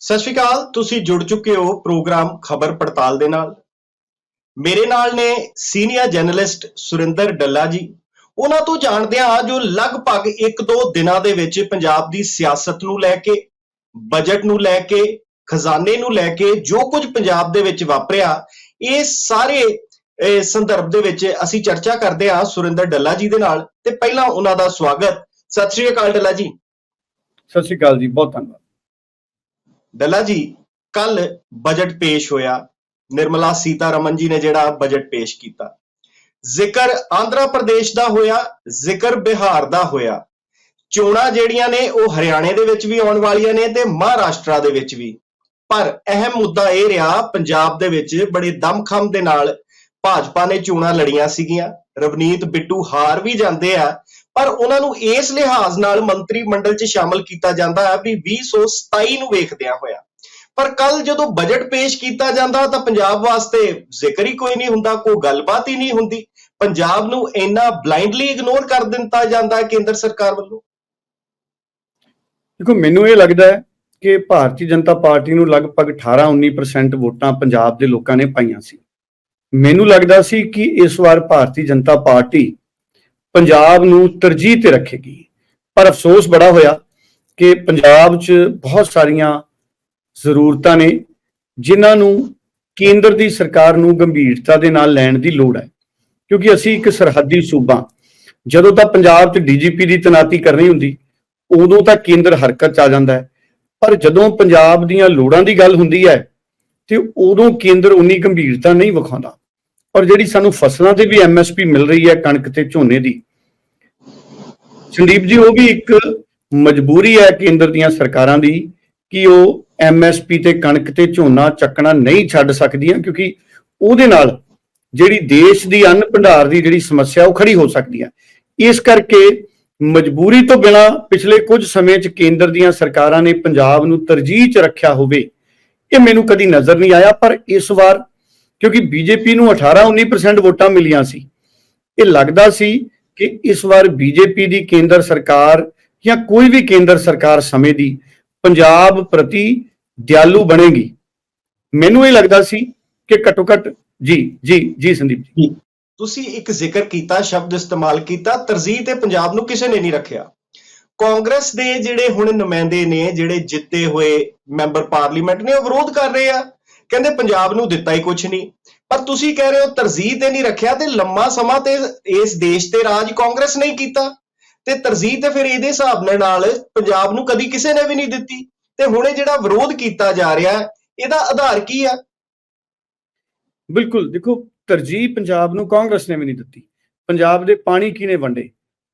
ਸਤਿ ਸ਼੍ਰੀ ਅਕਾਲ, ਤੁਸੀਂ ਜੁੜ ਚੁੱਕੇ ਹੋ ਪ੍ਰੋਗਰਾਮ ਖਬਰ ਪੜਤਾਲ ਦੇ ਨਾਲ। ਮੇਰੇ ਨਾਲ ਨੇ ਸੀਨੀਅਰ ਜਰਨਲਿਸਟ ਸੁਰਿੰਦਰ ਡੱਲਾ ਜੀ। ਉਹਨਾਂ ਤੋਂ ਜਾਣਦੇ ਹਾਂ ਜੋ ਲਗਭਗ 1-2 ਦਿਨਾਂ ਦੇ ਵਿੱਚ ਪੰਜਾਬ ਦੀ ਸਿਆਸਤ ਨੂੰ ਲੈ ਕੇ, ਬਜਟ ਨੂੰ ਲੈ ਕੇ, ਖਜ਼ਾਨੇ ਨੂੰ ਲੈ ਕੇ ਜੋ ਕੁਝ ਪੰਜਾਬ ਦੇ ਵਿੱਚ ਵਾਪਰਿਆ, ਇਹ ਸਾਰੇ ਸੰਦਰਭ ਦੇ ਵਿੱਚ ਅਸੀਂ ਚਰਚਾ ਕਰਦੇ ਹਾਂ ਸੁਰਿੰਦਰ ਡੱਲਾ ਜੀ ਦੇ ਨਾਲ। ਤੇ ਪਹਿਲਾਂ ਉਹਨਾਂ ਦਾ ਸਵਾਗਤ। ਸਤਿ ਸ਼੍ਰੀ ਅਕਾਲ ਡੱਲਾ ਜੀ। ਸਤਿ ਸ਼੍ਰੀ ਅਕਾਲ ਜੀ, ਬਹੁਤ ਧੰਨਵਾਦ। ਡੱਲਾ ਜੀ, ਕੱਲ ਬਜਟ ਪੇਸ਼ ਹੋਇਆ। ਨਿਰਮਲਾ ਸੀਤਾਰਮਨ ਜੀ ਨੇ ਜਿਹੜਾ ਬਜਟ ਪੇਸ਼ ਕੀਤਾ। ਜ਼ਿਕਰ ਆਂਧਰਾ ਪ੍ਰਦੇਸ਼ ਦਾ ਹੋਇਆ, ਜ਼ਿਕਰ ਬਿਹਾਰ ਦਾ ਹੋਇਆ। ਚੋਣਾਂ ਜਿਹੜੀਆਂ ਨੇ, ਉਹ ਹਰਿਆਣੇ ਦੇ ਵਿੱਚ ਵੀ ਆਉਣ ਵਾਲੀਆਂ ਨੇ ਤੇ ਮਹਾਰਾਸ਼ਟਰ ਦੇ ਵਿੱਚ ਵੀ। ਪਰ ਅਹਿਮ ਮੁੱਦਾ ਇਹ ਰਿਹਾ, ਪੰਜਾਬ ਦੇ ਵਿੱਚ ਬੜੇ ਦਮਖਮ ਦੇ ਨਾਲ ਭਾਜਪਾ ਨੇ ਚੋਣਾਂ ਲੜੀਆਂ ਸੀਗੀਆਂ। ਰਵਨੀਤ ਬਿੱਟੂ ਹਾਰ ਵੀ ਜਾਂਦੇ ਆ ਪਰ ਉਹਨਾਂ ਨੂੰ ਇਸ ਲਿਹਾਜ਼ ਨਾਲ ਮੰਤਰੀ ਮੰਡਲ 'ਚ ਸ਼ਾਮਲ ਕੀਤਾ ਜਾਂਦਾ ਹੈ ਵੀ 2027 ਨੂੰ ਵੇਖਦਿਆਂ ਹੋਇਆ। ਪਰ ਕੱਲ ਜਦੋਂ ਬਜਟ ਪੇਸ਼ ਕੀਤਾ ਜਾਂਦਾ ਤਾਂ ਪੰਜਾਬ ਵਾਸਤੇ ਜ਼ਿਕਰ ਹੀ ਕੋਈ ਨਹੀਂ ਹੁੰਦਾ, ਕੋਈ ਗੱਲਬਾਤ ਹੀ ਨਹੀਂ ਹੁੰਦੀ। ਪੰਜਾਬ ਨੂੰ ਇੰਨਾ ਬਲਾਈਂਡਲੀ ਇਗਨੋਰ ਕਰ ਦਿੱਤਾ ਜਾਂਦਾ ਹੈ ਕੇਂਦਰ ਸਰਕਾਰ ਵੱਲੋਂ। ਦੇਖੋ, ਮੈਨੂੰ ਇਹ ਲੱਗਦਾ ਹੈ ਕਿ ਭਾਰਤੀ ਜਨਤਾ ਪਾਰਟੀ ਨੂੰ ਲਗਭਗ 18-19% ਵੋਟਾਂ ਪੰਜਾਬ ਦੇ ਲੋਕਾਂ ਨੇ ਪਾਈਆਂ ਸੀ। ਮੈਨੂੰ ਲੱਗਦਾ ਸੀ ਕਿ ਇਸ ਵਾਰ ਭਾਰਤੀ ਜਨਤਾ ਪਾਰਟੀ ਪੰਜਾਬ ਨੂੰ ਤਰਜੀਹ ਤੇ ਰੱਖੇਗੀ। ਪਰ ਅਫਸੋਸ ਬੜਾ ਹੋਇਆ ਕਿ ਪੰਜਾਬ 'ਚ ਬਹੁਤ ਸਾਰੀਆਂ ਜ਼ਰੂਰਤਾਂ ਨੇ, ਜਿਨ੍ਹਾਂ ਨੂੰ ਕੇਂਦਰ ਦੀ ਸਰਕਾਰ ਨੂੰ ਗੰਭੀਰਤਾ ਦੇ ਨਾਲ ਲੈਣ ਦੀ ਲੋੜ ਹੈ। ਕਿਉਂਕਿ ਅਸੀਂ ਇੱਕ ਸਰਹੱਦੀ ਸੂਬਾ, ਜਦੋਂ ਤਾਂ ਪੰਜਾਬ 'ਚ ਡੀਜੀਪੀ ਦੀ ਤੈਨਾਤੀ ਕਰਨੀ ਹੁੰਦੀ, ਉਦੋਂ ਤਾਂ ਕੇਂਦਰ ਹਰਕਤ 'ਚ ਆ ਜਾਂਦਾ ਹੈ। ਪਰ ਜਦੋਂ ਪੰਜਾਬ ਦੀਆਂ ਲੋੜਾਂ ਦੀ ਗੱਲ ਹੁੰਦੀ ਹੈ, ਤੇ ਉਦੋਂ ਕੇਂਦਰ ਉਨੀ ਗੰਭੀਰਤਾ ਨਹੀਂ ਵਿਖਾਉਂਦਾ। ਔਰ ਜਿਹੜੀ ਸਾਨੂੰ ਫਸਲਾਂ ਤੇ ਵੀ ਐਮਐਸਪੀ ਮਿਲ ਰਹੀ ਹੈ ਕਣਕ ਤੇ ਝੋਨੇ ਦੀ। ਸੰਦੀਪ ਜੀ, ਉਹ ਵੀ ਇੱਕ ਮਜਬੂਰੀ ਹੈ ਕੇਂਦਰ ਦੀਆਂ ਸਰਕਾਰਾਂ ਦੀ ਕਿ ਉਹ ਐਮਐਸਪੀ ਤੇ ਕਣਕ ਤੇ ਝੋਨਾ ਚੱਕਣਾ ਨਹੀਂ ਛੱਡ ਸਕਦੀਆਂ ਕਿਉਂਕਿ ਉਹਦੇ ਨਾਲ ਜਿਹੜੀ ਦੇਸ਼ ਦੀ ਅੰਨ ਭੰਡਾਰ ਦੀ ਜਿਹੜੀ ਸਮੱਸਿਆ ਉਹ ਖੜੀ ਹੋ ਸਕਦੀ ਹੈ। ਇਸ ਕਰਕੇ ਮਜਬੂਰੀ ਤੋਂ ਬਿਨਾ ਪਿਛਲੇ ਕੁਝ ਸਮੇਂ 'ਚ ਕੇਂਦਰ ਦੀਆਂ ਸਰਕਾਰਾਂ ਨੇ ਪੰਜਾਬ ਨੂੰ ਤਰਜੀਹ 'ਚ ਰੱਖਿਆ ਹੋਵੇ, ਇਹ ਮੈਨੂੰ ਕਦੀ ਨਜ਼ਰ ਨਹੀਂ ਆਇਆ, ਪਰ ਇਸ ਵਾਰ ਕਿਉਂਕਿ ਬੀਜੇਪੀ ਨੂੰ 18-19% ਵੋਟਾਂ ਮਿਲੀਆਂ ਸੀ। ਇਹ ਲੱਗਦਾ ਸੀ ਕਿ ਇਸ ਵਾਰ ਬੀਜੇਪੀ ਦੀ ਕੇਂਦਰ ਸਰਕਾਰ ਜਾਂ ਕੋਈ ਵੀ ਕੇਂਦਰ ਸਰਕਾਰ ਸਮੇਂ ਦੀ ਪੰਜਾਬ ਪ੍ਰਤੀ ਦਿਆਲੂ ਬਣੇਗੀ। ਮੈਨੂੰ ਇਹ ਲੱਗਦਾ ਸੀ ਕਿ ਘੱਟੋ ਘੱਟ ਜੀ ਜੀ ਜੀ ਸੰਦੀਪ ਜੀ। ਤੁਸੀਂ ਇੱਕ ਜ਼ਿਕਰ ਕੀਤਾ, ਸ਼ਬਦ ਇਸਤੇਮਾਲ ਕੀਤਾ, ਤਰਜੀਹ ਤੇ ਪੰਜਾਬ ਨੂੰ ਕਿਸੇ ਨੇ ਨਹੀਂ ਰੱਖਿਆ। ਕਾਂਗਰਸ ਦੇ ਜਿਹੜੇ ਹੁਣ ਨੁਮਾਇੰਦੇ ਨੇ, ਜਿਹੜੇ ਜਿੱਤੇ ਹੋਏ ਮੈਂਬਰ ਪਾਰਲੀਮੈਂਟ ਨੇ, ਉਹ ਵਿਰੋਧ ਕਰ ਰਹੇ ਆ। ਕਹਿੰਦੇ ਪੰਜਾਬ ਨੂੰ ਦਿੱਤਾ ਹੀ ਕੁਝ ਨਹੀਂ। ਪਰ ਤੁਸੀਂ ਕਹਿ ਰਹੇ ਹੋ ਤਰਜੀਹ ਤੇ ਨਹੀਂ ਰੱਖਿਆ ਤੇ ਲੰਮਾ ਸਮਾਂ ਤੇ ਇਸ ਦੇਸ਼ ਤੇ ਰਾਜ ਕਾਂਗਰਸ ਨਹੀਂ ਕੀਤਾ। ਤੇ ਤਰਜੀਹ ਤੇ ਫਿਰ ਇਹਦੇ ਹਿਸਾਬ ਨਾਲ ਪੰਜਾਬ ਨੂੰ ਕਦੀ ਕਿਸੇ ਨੇ ਵੀ ਨਹੀਂ ਦਿੱਤੀ। ਤੇ ਹੁਣ ਇਹ ਜਿਹੜਾ ਵਿਰੋਧ ਕੀਤਾ ਜਾ ਰਿਹਾ ਇਹਦਾ ਆਧਾਰ ਕੀ ਆ ਬਿਲਕੁਲ, ਦੇਖੋ, ਤਰਜੀਹ ਪੰਜਾਬ ਨੂੰ ਕਾਂਗਰਸ ਨੇ ਵੀ ਨਹੀਂ ਦਿੱਤੀ। ਪੰਜਾਬ ਦੇ ਪਾਣੀ ਕਿਹਨੇ ਵੰਡੇ?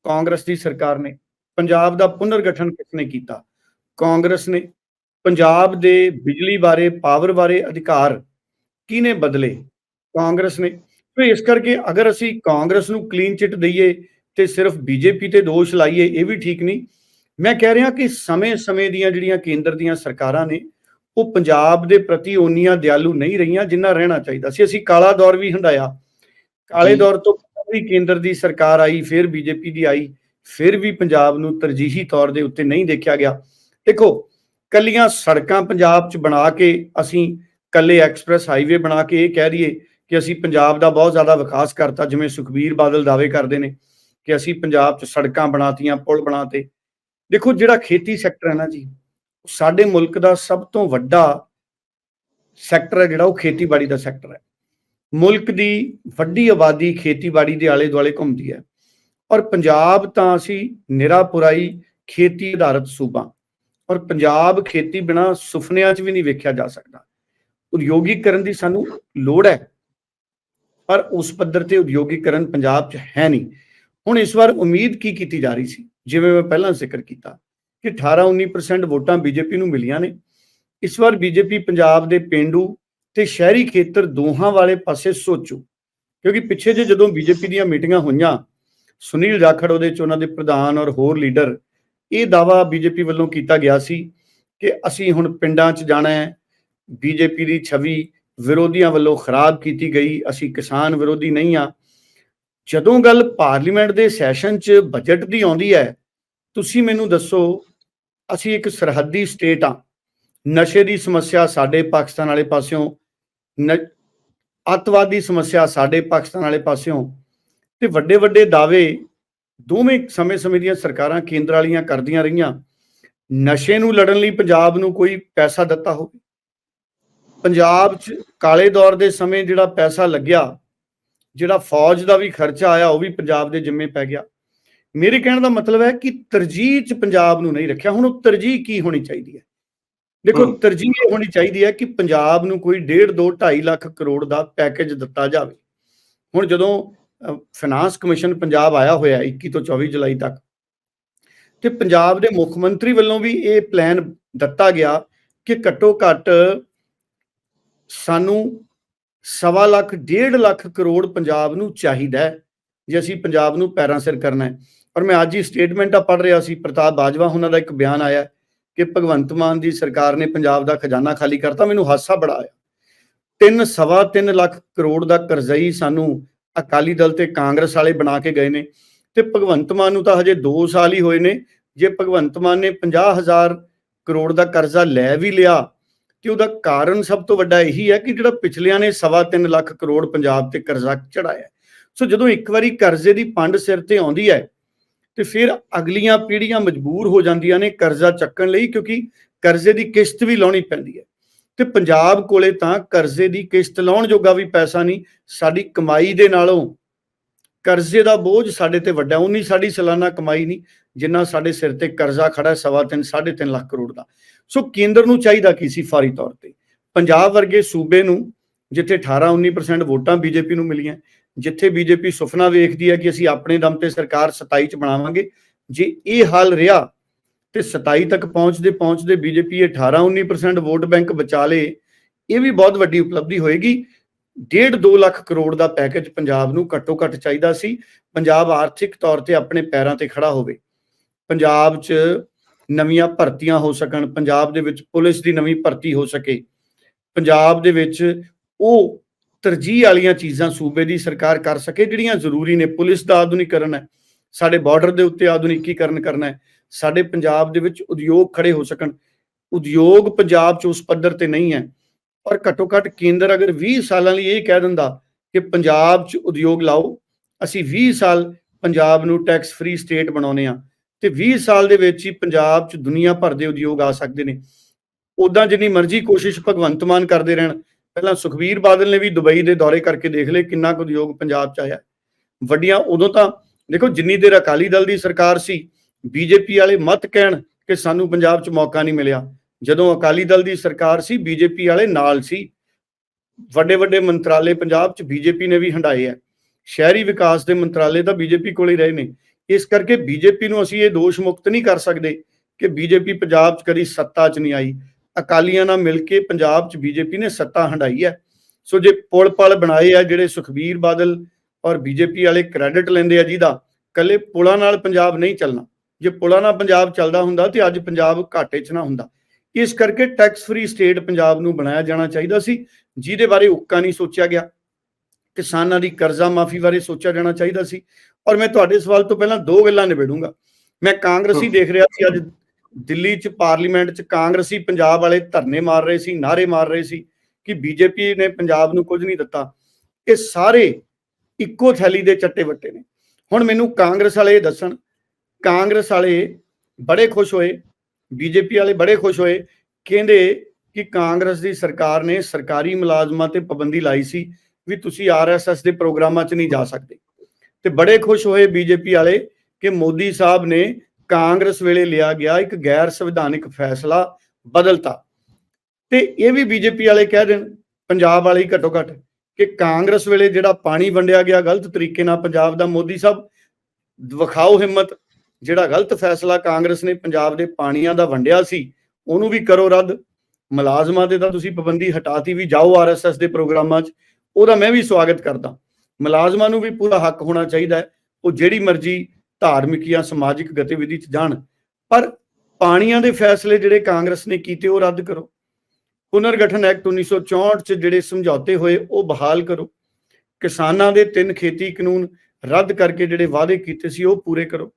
ਕਾਂਗਰਸ ਦੀ ਸਰਕਾਰ ਨੇ। ਪੰਜਾਬ ਦਾ ਪੁਨਰਗਠਨ ਕਿਸ ਨੇ ਕੀਤਾ? ਕਾਂਗਰਸ ਨੇ ਪੰਜਾਬ ਦੇ ਬਿਜਲੀ ਬਾਰੇ ਪਾਵਰ ਬਾਰੇ ਅਧਿਕਾਰ ਕਿਹਨੇ ਬਦਲੇ? ਕਾਂਗਰਸ ਨੇ। ਤੇ ਇਸ ਕਰਕੇ ਅਗਰ ਅਸੀਂ ਕਾਂਗਰਸ ਨੂੰ ਕਲੀਨ ਚਿੱਟ ਦਈਏ ਤੇ ਸਿਰਫ ਬੀਜੇਪੀ ਤੇ ਦੋਸ਼ ਲਾਈਏ ਇਹ ਵੀ ਠੀਕ ਨਹੀਂ। ਮੈਂ ਕਹਿ ਰਿਹਾ ਕਿ ਸਮੇਂ-ਸਮੇਂ ਦੀਆਂ ਜਿਹੜੀਆਂ ਕੇਂਦਰ ਦੀਆਂ ਸਰਕਾਰਾਂ ਨੇ ਉਹ ਪੰਜਾਬ ਦੇ ਪ੍ਰਤੀ ਓਨੀਆਂ ਦਿਆਲੂ ਨਹੀਂ ਰਹੀਆਂ ਜਿੰਨਾ ਰਹਿਣਾ ਚਾਹੀਦਾ ਸੀ। ਅਸੀਂ ਕਾਲਾ ਦੌਰ ਵੀ ਹੰਡਾਇਆ। ਕਾਲੇ। ਦੌਰ ਤੋਂ ਬਾਅਦ ਵੀ ਕੇਂਦਰ ਦੀ ਸਰਕਾਰ ਆਈ ਫਿਰ ਬੀਜੇਪੀ ਦੀ ਆਈ ਫਿਰ ਵੀ ਪੰਜਾਬ ਨੂੰ ਤਰਜੀਹੀ ਤੌਰ ਦੇ ਉੱਤੇ ਨਹੀਂ ਦੇਖਿਆ ਗਿਆ। ਦੇਖੋ ਕੱਲੀਆਂ ਸੜਕਾਂ ਪੰਜਾਬ 'ਚ ਬਣਾ ਕੇ ਅਸੀਂ ਕੱਲੇ ਐਕਸਪ੍ਰੈਸ ਹਾਈਵੇ ਬਣਾ ਕੇ ਇਹ ਕਹਿ ਦਈਏ ਕਿ ਅਸੀਂ ਪੰਜਾਬ ਦਾ ਬਹੁਤ ਜ਼ਿਆਦਾ ਵਿਕਾਸ ਕਰਤਾ, ਜਿਵੇਂ ਸੁਖਬੀਰ ਬਾਦਲ ਦਾਅਵੇ ਕਰਦੇ ਨੇ ਕਿ ਅਸੀਂ ਪੰਜਾਬ 'ਚ ਸੜਕਾਂ ਬਣਾਤੀਆਂ, ਪੁਲ ਬਣਾਤੇ। ਦੇਖੋ ਜਿਹੜਾ ਖੇਤੀ ਸੈਕਟਰ ਹੈ ਨਾ ਜੀ, ਸਾਡੇ ਮੁਲਕ ਦਾ ਸਭ ਤੋਂ ਵੱਡਾ ਸੈਕਟਰ ਹੈ ਜਿਹੜਾ ਉਹ ਖੇਤੀਬਾੜੀ ਦਾ ਸੈਕਟਰ ਹੈ। ਮੁਲਕ ਦੀ ਵੱਡੀ ਆਬਾਦੀ ਖੇਤੀਬਾੜੀ ਦੇ ਆਲੇ ਦੁਆਲੇ ਘੁੰਮਦੀ ਹੈ। ਔਰ ਪੰਜਾਬ ਤਾਂ ਅਸੀਂ ਨਿਰਾਪੁਰਾਈ ਖੇਤੀ ਆਧਾਰਿਤ ਸੂਬਾ। ਔਰ ਪੰਜਾਬ ਖੇਤੀ ਬਿਨਾ ਸੁਪਨਿਆਂ 'ਚ ਵੀ ਨਹੀਂ ਵੇਖਿਆ ਜਾ ਸਕਦਾ। ਉਦਯੋਗੀਕਰਨ ਦੀ ਸਾਨੂੰ ਲੋੜ ਹੈ, ਪਰ ਉਸ ਪੱਧਰ ਤੇ ਉਦਯੋਗੀਕਰਨ ਪੰਜਾਬ 'ਚ ਹੈ ਨਹੀਂ। ਹੁਣ ਇਸ ਵਾਰ ਉਮੀਦ ਕੀ ਕੀਤੀ ਜਾ ਰਹੀ ਸੀ? ਜਿਵੇਂ ਮੈਂ ਪਹਿਲਾਂ ਜ਼ਿਕਰ ਕੀਤਾ ਕਿ 18-19% ਵੋਟਾਂ ਬੀਜੇਪੀ ਨੂੰ ਮਿਲੀਆਂ ਨੇ। ਇਸ ਵਾਰ ਬੀਜੇਪੀ ਪੰਜਾਬ ਦੇ ਪਿੰਡੂ ਤੇ ਸ਼ਹਿਰੀ ਖੇਤਰ ਦੋਹਾਂ ਵਾਲੇ ਪਾਸੇ ਸੋਚੋ, ਕਿਉਂਕਿ ਪਿੱਛੇ ਜੇ ਜਦੋਂ ਬੀਜੇਪੀ ਦੀਆਂ ਮੀਟਿੰਗਾਂ ਹੋਈਆਂ, ਸੁਨੀਲ ਜਾਖੜ ਉਹਦੇ ਚ ਉਹਨਾਂ ਦੇ ਪ੍ਰਧਾਨ ਔਰ ਹੋਰ ਲੀਡਰ ਇਹ ਦਾਵਾ ਬੀਜੇਪੀ ਵੱਲੋਂ ਕੀਤਾ ਗਿਆ ਸੀ ਕਿ ਅਸੀਂ ਹੁਣ ਪਿੰਡਾਂ 'ਚ ਜਾਣਾ ਹੈ। ਬੀਜੇਪੀ ਦੀ ਛਵੀ ਵਿਰੋਧੀਆਂ ਵੱਲੋਂ ਖਰਾਬ ਕੀਤੀ ਗਈ। ਅਸੀਂ ਕਿਸਾਨ ਵਿਰੋਧੀ ਨਹੀਂ ਆ ਜਦੋਂ ਗੱਲ ਪਾਰਲੀਮੈਂਟ ਦੇ ਸੈਸ਼ਨ 'ਚ ਬਜਟ ਦੀ ਆਉਂਦੀ ਹੈ, ਤੁਸੀਂ ਮੈਨੂੰ ਦੱਸੋ, ਅਸੀਂ ਇੱਕ ਸਰਹੱਦੀ ਸਟੇਟ ਆ ਨਸ਼ੇ ਦੀ ਸਮੱਸਿਆ ਸਾਡੇ ਪਾਕਿਸਤਾਨ ਵਾਲੇ ਪਾਸਿਓਂ, ਨ- ਅੱਤਵਾਦੀ ਸਮੱਸਿਆ ਸਾਡੇ ਪਾਕਿਸਤਾਨ ਵਾਲੇ ਪਾਸਿਓਂ ਤੇ ਵੱਡੇ ਵੱਡੇ ਦਾਅਵੇ ਦੋਵੇਂ ਸਮੇਂ-ਸਮੇਂ ਦੀਆਂ ਸਰਕਾਰਾਂ ਕੇਂਦਰ ਵਾਲੀਆਂ ਕਰਦੀਆਂ ਰਹੀਆਂ ਨਸ਼ੇ ਨੂੰ ਲੜਨ ਲਈ ਪੰਜਾਬ ਨੂੰ ਕੋਈ ਪੈਸਾ ਦਿੱਤਾ ਹੋਵੇ। ਪੰਜਾਬ 'ਚ ਕਾਲੇ ਦੌਰ ਦੇ ਸਮੇਂ ਜਿਹੜਾ ਪੈਸਾ ਲੱਗਿਆ ਜਿਹੜਾ ਫੌਜ ਦਾ ਵੀ ਖਰਚਾ ਆਇਆ ਉਹ ਵੀ ਪੰਜਾਬ ਦੇ ਜਿੰਮੇ ਪੈ ਗਿਆ। ਮੇਰੇ ਕਹਿਣ ਦਾ ਮਤਲਬ ਹੈ ਕਿ ਤਰਜੀਹ 'ਚ ਪੰਜਾਬ ਨੂੰ ਨਹੀਂ ਰੱਖਿਆ। ਹੁਣ ਉਹ ਤਰਜੀਹ ਕੀ ਹੋਣੀ ਚਾਹੀਦੀ ਹੈ? ਦੇਖੋ। ਤਰਜੀਹ ਇਹ ਹੋਣੀ ਚਾਹੀਦੀ ਹੈ ਕਿ ਪੰਜਾਬ ਨੂੰ ਕੋਈ 1.5 2 2.5 ਲੱਖ ਕਰੋੜ ਦਾ ਪੈਕੇਜ ਦਿੱਤਾ ਜਾਵੇ। ਹੁਣ ਜਦੋਂ ਫਾਈਨਾਂਸ ਕਮਿਸ਼ਨ ਪੰਜਾਬ ਆਇਆ ਹੋਇਆ 21 ਤੋਂ 24 ਜੁਲਾਈ ਤੱਕ। ਤੇ ਪੰਜਾਬ ਦੇ ਮੁੱਖ ਮੰਤਰੀ ਵੱਲੋਂ ਵੀ ਇਹ ਪਲਾਨ ਦਿੱਤਾ ਗਿਆ ਕਿ ਘੱਟੋ ਘੱਟ ਸਾਨੂੰ ਸਵਾ ਲੱਖ, ਡੇਢ ਲੱਖ ਕਰੋੜ ਪੰਜਾਬ ਨੂੰ ਚਾਹੀਦਾ ਹੈ, ਜੇ ਅਸੀਂ ਪੰਜਾਬ ਨੂੰ ਪੈਰਾਂ ਸਿਰ ਕਰਨਾ ਹੈ। ਪਰ ਮੈਂ ਅੱਜ ਹੀ ਸਟੇਟਮੈਂਟ ਆ ਪੜ੍ਹ ਰਿਹਾ ਸੀ, ਪ੍ਰਤਾਪ ਬਾਜਵਾ ਉਹਨਾਂ ਦਾ ਇੱਕ ਬਿਆਨ ਆਇਆ ਕਿ ਭਗਵੰਤ ਮਾਨ ਦੀ ਸਰਕਾਰ ਨੇ ਪੰਜਾਬ ਦਾ ਖਜ਼ਾਨਾ ਖਾਲੀ ਕਰਤਾ, ਮੈਨੂੰ ਹਾਸਾ ਬੜਾ ਆਇਆ। ਤਿੰਨ, ਸਵਾ ਤਿੰਨ ਲੱਖ ਕਰੋੜ ਦਾ ਕਰਜ਼ਈ ਸਾਨੂੰ ਅਕਾਲੀ ਦਲ ਤੇ ਕਾਂਗਰਸ ਵਾਲੇ ਬਣਾ ਕੇ ਗਏ ਨੇ ਤੇ ਭਗਵੰਤ ਮਾਨ ਨੂੰ ਤਾਂ ਹਜੇ 2 ਸਾਲ ਹੀ ਹੋਏ ਨੇ। ਜੇ ਭਗਵੰਤ ਮਾਨ ਨੇ 50000 ਕਰੋੜ ਦਾ ਕਰਜ਼ਾ ਲੈ ਵੀ ਲਿਆ ਤੇ ਉਹਦਾ ਕਾਰਨ ਸਭ ਤੋਂ ਵੱਡਾ ਇਹੀ ਹੈ ਕਿ ਜਿਹੜਾ ਪਿਛਲਿਆਂ ਨੇ ਸਵਾ ਤਿੰਨ ਲੱਖ ਕਰੋੜ ਪੰਜਾਬ ਤੇ ਕਰਜ਼ਾ ਚੜਾਇਆ ਸੋ ਜਦੋਂ ਇੱਕ ਵਾਰੀ ਕਰਜ਼ੇ ਦੀ ਪੰਡ ਸਿਰ ਤੇ ਆਉਂਦੀ ਹੈ ਤੇ ਫਿਰ ਅਗਲੀਆਂ ਪੀੜ੍ਹੀਆਂ ਮਜਬੂਰ ਹੋ ਜਾਂਦੀਆਂ ਨੇ ਕਰਜ਼ਾ ਚੱਕਣ ਲਈ ਕਿਉਂਕਿ ਕਰਜ਼ੇ ਦੀ ਕਿਸ਼ਤ ਵੀ ਲਾਉਣੀ ਪੈਂਦੀ ਹੈ। ਤੇ ਪੰਜਾਬ ਕੋਲੇ ਤਾਂ ਕਰਜ਼ੇ ਦੀ ਕਿਸ਼ਤ ਲਾਉਣ ਜੋਗਾ ਵੀ ਪੈਸਾ ਨਹੀਂ, ਸਾਡੀ ਕਮਾਈ ਦੇ ਨਾਲੋਂ ਕਰਜ਼ੇ ਦਾ ਬੋਝ ਸਾਡੇ ਤੇ ਵੱਡਾ, ਉਨੀ ਸਾਡੀ ਸਾਲਾਨਾ ਕਮਾਈ ਨਹੀਂ, ਜਿੰਨਾ ਸਾਡੇ ਸਿਰ ਤੇ ਕਰਜ਼ਾ ਖੜਾ ਹੈ, ਸਵਾ ਤਿੰਨ, ਸਾਢੇ ਤਿੰਨ ਲੱਖ ਕਰੋੜ ਦਾ। ਸੋ ਕੇਂਦਰ ਨੂੰ ਚਾਹੀਦਾ ਕੀ ਸੀ ਫੌਰੀ ਤੌਰ ਤੇ? ਪੰਜਾਬ ਵਰਗੇ ਸੂਬੇ ਨੂੰ, ਜਿੱਥੇ 18 19% ਵੋਟਾਂ ਬੀਜੇਪੀ ਨੂੰ ਮਿਲੀਆਂ, ਜਿੱਥੇ ਬੀਜੇਪੀ ਸੁਪਨਾ ਵੇਖਦੀ ਹੈ ਕਿ ਅਸੀਂ ਆਪਣੇ ਦਮ ਤੇ ਸਰਕਾਰ 27 ਚ ਬਣਾਵਾਂਗੇ, ਜੇ ਇਹ ਹਾਲ ਰਿਹਾ ਤੇ 27 ਤੱਕ ਪਹੁੰਚਦੇ ਪਹੁੰਚਦੇ ਬੀਜੇਪੀ 18 19% ਵੋਟ ਬੈਂਕ ਬਚਾ ਲੇ ਇਹ ਵੀ ਬਹੁਤ ਵੱਡੀ ਉਪਲਬਧੀ ਹੋਏਗੀ। ਡੇਢ 2 ਲੱਖ ਕਰੋੜ ਦਾ ਪੈਕੇਜ ਪੰਜਾਬ ਨੂੰ ਘੱਟੋ ਘੱਟ ਚਾਹੀਦਾ ਸੀ। ਪੰਜਾਬ ਆਰਥਿਕ ਤੌਰ ਤੇ ਆਪਣੇ ਪੈਰਾਂ ਤੇ ਖੜਾ ਹੋਵੇ। ਪੰਜਾਬ 'ਚ ਨਵੀਆਂ ਭਰਤੀਆਂ ਹੋ ਸਕਣ, ਪੰਜਾਬ ਦੇ ਵਿੱਚ ਪੁਲਿਸ ਦੀ ਨਵੀਂ ਭਰਤੀ ਹੋ ਸਕੇ। ਪੰਜਾਬ ਦੇ ਵਿੱਚ ਉਹ ਤਰਜੀਹ ਵਾਲੀਆਂ ਚੀਜ਼ਾਂ ਸੂਬੇ ਦੀ ਸਰਕਾਰ ਕਰ ਸਕੇ, ਜਿਹੜੀਆਂ ਜ਼ਰੂਰੀ ਨੇ। ਪੁਲਿਸ ਦਾ ਆਧੁਨਿਕਰਨ ਹੈ, ਸਾਡੇ ਬਾਰਡਰ ਦੇ ਉੱਤੇ ਆਧੁਨਿਕੀਕਰਨ ਕਰਨਾ ਹੈ। ਸਾਡੇ ਪੰਜਾਬ ਦੇ ਵਿੱਚ ਉਦਯੋਗ ਖੜੇ ਹੋ ਸਕਣ। ਉਦਯੋਗ ਪੰਜਾਬ 'ਚ ਉਸ ਪੱਧਰ ਤੇ ਨਹੀਂ ਹੈ। ਪਰ ਘੱਟੋ ਘੱਟ ਕੇਂਦਰ ਅਗਰ 20 ਸਾਲਾਂ ਲਈ ਇਹ ਕਹਿ ਦਿੰਦਾ ਕਿ ਪੰਜਾਬ 'ਚ ਉਦਯੋਗ ਲਾਓ, ਅਸੀਂ 20 ਸਾਲ ਪੰਜਾਬ ਨੂੰ ਟੈਕਸ ਫ੍ਰੀ ਸਟੇਟ ਬਣਾਉਨੇ ਆ ਤੇ 20 ਸਾਲ ਦੇ ਵਿੱਚ ਹੀ ਪੰਜਾਬ 'ਚ ਦੁਨੀਆ ਭਰ ਦੇ ਉਦਯੋਗ ਆ ਸਕਦੇ ਨੇ। ਉਦਾਂ ਜਿੰਨੀ ਮਰਜ਼ੀ ਕੋਸ਼ਿਸ਼ ਭਗਵੰਤ ਮਾਨ ਕਰਦੇ ਰਹਿਣ। ਪਹਿਲਾਂ ਸੁਖਬੀਰ ਬਾਦਲ ਨੇ ਵੀ ਦੁਬਈ ਦੇ ਦੌਰੇ ਕਰਕੇ ਦੇਖ ਲਏ ਕਿੰਨਾ ਕੁ ਉਦਯੋਗ ਪੰਜਾਬ 'ਚ ਆਇਆ। ਵੱਡੀਆਂ ਉਦੋਂ ਤਾਂ ਦੇਖੋ ਜਿੰਨੀ ਦੇਰ ਅਕਾਲੀ ਦਲ ਦੀ ਸਰਕਾਰ ਸੀ ਬੀਜੇਪੀ ਵਾਲੇ ਮਤ ਕਹਿਣ ਕਿ ਸਾਨੂੰ ਪੰਜਾਬ 'ਚ ਮੌਕਾ ਨਹੀਂ ਮਿਲਿਆ। ਜਦੋਂ ਅਕਾਲੀ ਦਲ ਦੀ ਸਰਕਾਰ ਸੀ, ਬੀਜੇਪੀ ਵਾਲੇ ਨਾਲ ਸੀ। ਵੱਡੇ ਵੱਡੇ ਮੰਤਰਾਲੇ ਪੰਜਾਬ 'ਚ ਬੀਜੇਪੀ ਨੇ ਵੀ ਹੰਡਾਏ ਆ। ਸ਼ਹਿਰੀ ਵਿਕਾਸ ਦੇ ਮੰਤਰਾਲੇ ਤਾਂ ਬੀਜੇਪੀ ਕੋਲ ਹੀ ਰਹੇ ਨੇ। ਇਸ ਕਰਕੇ ਬੀਜੇਪੀ ਨੂੰ ਅਸੀਂ ਇਹ ਦੋਸ਼ ਮੁਕਤ ਨਹੀਂ ਕਰ ਸਕਦੇ ਕਿ ਬੀਜੇਪੀ ਪੰਜਾਬ 'ਚ ਕਦੀ ਸੱਤਾ 'ਚ ਨਹੀਂ ਆਈ। ਅਕਾਲੀਆਂ ਨਾਲ ਮਿਲ ਕੇ ਪੰਜਾਬ 'ਚ ਬੀਜੇਪੀ ਨੇ ਸੱਤਾ ਹੰਡਾਈ ਹੈ ਸੋ ਜੇ ਪੁਲ ਪਲ ਬਣਾਏ ਆ ਜਿਹੜੇ ਸੁਖਬੀਰ ਬਾਦਲ ਔਰ ਬੀਜੇਪੀ ਵਾਲੇ ਕ੍ਰੈਡਿਟ ਲੈਂਦੇ ਆ ਜਿਹਦਾ, ਕੱਲੇ ਪੁਲਾਂ ਨਾਲ ਪੰਜਾਬ ਨਹੀਂ ਚੱਲਣਾ। ਜੇ ਪੁਲਾਂ ਨਾਲ ਪੰਜਾਬ ਚੱਲਦਾ ਹੁੰਦਾ ਤੇ ਅੱਜ ਪੰਜਾਬ ਘਾਟੇ 'ਚ ਨਾ ਹੁੰਦਾ। ਇਸ ਕਰਕੇ ਟੈਕਸ ਫ੍ਰੀ ਸਟੇਟ ਪੰਜਾਬ ਨੂੰ ਬਣਾਇਆ ਜਾਣਾ ਚਾਹੀਦਾ ਸੀ ਜਿਹਦੇ ਬਾਰੇ ਉੱਕਾ ਨਹੀਂ ਸੋਚਿਆ ਗਿਆ। ਕਿਸਾਨਾਂ ਦੀ ਕਰਜ਼ਾ ਮਾਫੀ ਬਾਰੇ ਸੋਚਿਆ ਜਾਣਾ ਚਾਹੀਦਾ ਸੀ। ਔਰ ਮੈਂ ਤੁਹਾਡੇ ਸਵਾਲ ਤੋਂ ਪਹਿਲਾਂ ਦੋ ਗੱਲਾਂ ਨਿਬੇੜੂੰਗਾ। ਮੈਂ ਕਾਂਗਰਸੀ ਦੇਖ ਰਿਹਾ ਸੀ ਅੱਜ ਦਿੱਲੀ 'ਚ ਪਾਰਲੀਮੈਂਟ 'ਚ ਕਾਂਗਰਸੀ ਪੰਜਾਬ ਵਾਲੇ ਧਰਨੇ ਮਾਰ ਰਹੇ ਸੀ ਨਾਰੇ ਮਾਰ ਰਹੇ ਸੀ ਕਿ ਬੀਜੇਪੀ ਨੇ ਪੰਜਾਬ ਨੂੰ ਕੁਝ ਨਹੀਂ ਦਿੱਤਾ। ਇਹ ਸਾਰੇ ਇੱਕੋ ਥੈਲੀ ਦੇ ਚੱਟੇ ਵੱਟੇ ਨੇ। ਹੁਣ ਮੈਨੂੰ ਕਾਂਗਰਸ ਵਾਲੇ ਇਹ ਦੱਸਣ ਕਾਂਗਰਸ ਵਾਲੇ ਬੜੇ ਖੁਸ਼ ਹੋਏ, ਬੀਜੇਪੀ ਵਾਲੇ ਬੜੇ ਖੁਸ਼ ਹੋਏ, ਕਹਿੰਦੇ ਕਿ ਕਾਂਗਰਸ ਦੀ ਸਰਕਾਰ ਨੇ ਸਰਕਾਰੀ ਮੁਲਾਜ਼ਮਾਂ ਤੇ ਪਾਬੰਦੀ ਲਾਈ ਸੀ ਵੀ ਤੁਸੀਂ ਆਰਐਸਐਸ ਦੇ ਪ੍ਰੋਗਰਾਮਾਂ 'ਚ ਨਹੀਂ ਜਾ ਸਕਦੇ। ਤੇ ਬੜੇ ਖੁਸ਼ ਹੋਏ ਬੀਜੇਪੀ ਵਾਲੇ ਕਿ ਮੋਦੀ ਸਾਹਿਬ ਨੇ ਕਾਂਗਰਸ ਵੇਲੇ ਲਿਆ ਗਿਆ ਇੱਕ ਗੈਰ ਸੰਵਿਧਾਨਿਕ ਫੈਸਲਾ ਬਦਲਤਾ। ਤੇ ਇਹ ਵੀ ਬੀਜੇਪੀ ਵਾਲੇ ਕਹਿ ਦੇਣ, ਪੰਜਾਬ ਵਾਲੇ ਹੀ ਘੱਟੋ ਘੱਟ, ਕਿ ਕਾਂਗਰਸ ਵੇਲੇ ਜਿਹੜਾ ਪਾਣੀ ਵੰਡਿਆ ਗਿਆ, ਗਲਤ ਤਰੀਕੇ ਨਾਲ ਪੰਜਾਬ ਦਾ ਮੋਦੀ ਸਾਹਿਬ ਵਿਖਾਓ ਹਿੰਮਤ ਜਿਹੜਾ ਗਲਤ ਫੈਸਲਾ ਕਾਂਗਰਸ ਨੇ ਪੰਜਾਬ ਦੇ ਪਾਣੀਆਂ ਦਾ ਵੰਡਿਆ ਸੀ, ਉਹਨੂੰ ਵੀ ਕਰੋ ਰੱਦ। ਮੁਲਾਜ਼ਮਾਂ ਤੇ ਤਾਂ ਤੁਸੀਂ ਪਾਬੰਦੀ ਹਟਾਤੀ ਵੀ, ਜਾਓ ਆਰਐਸਐਸ ਦੇ ਪ੍ਰੋਗਰਾਮਾਂ 'ਚ, ਉਹਦਾ ਮੈਂ ਵੀ ਸਵਾਗਤ ਕਰਦਾ। ਮੁਲਾਜ਼ਮਾਂ ਨੂੰ ਵੀ ਪੂਰਾ ਹੱਕ ਹੋਣਾ ਚਾਹੀਦਾ ਹੈ, ਉਹ ਜਿਹੜੀ ਮਰਜ਼ੀ ਧਾਰਮਿਕ ਜਾਂ ਸਮਾਜਿਕ ਗਤੀਵਿਧੀ 'ਚ ਜਾਣ, ਪਰ ਪਾਣੀਆਂ ਦੇ ਫੈਸਲੇ ਜਿਹੜੇ ਕਾਂਗਰਸ ਨੇ ਕੀਤੇ, ਉਹ ਰੱਦ ਕਰੋ। ਪੁਨਰਗਠਨ ਐਕਟ 1964 'ਚ ਜਿਹੜੇ ਸਮਝੌਤੇ ਹੋਏ, ਉਹ ਬਹਾਲ ਕਰੋ। ਕਿਸਾਨਾਂ ਦੇ ਤਿੰਨ ਖੇਤੀ ਕਾਨੂੰਨ ਰੱਦ ਕਰਕੇ ਜਿਹੜੇ ਵਾਅਦੇ ਕੀਤੇ ਸੀ, ਉਹ ਪੂਰੇ ਕਰੋ।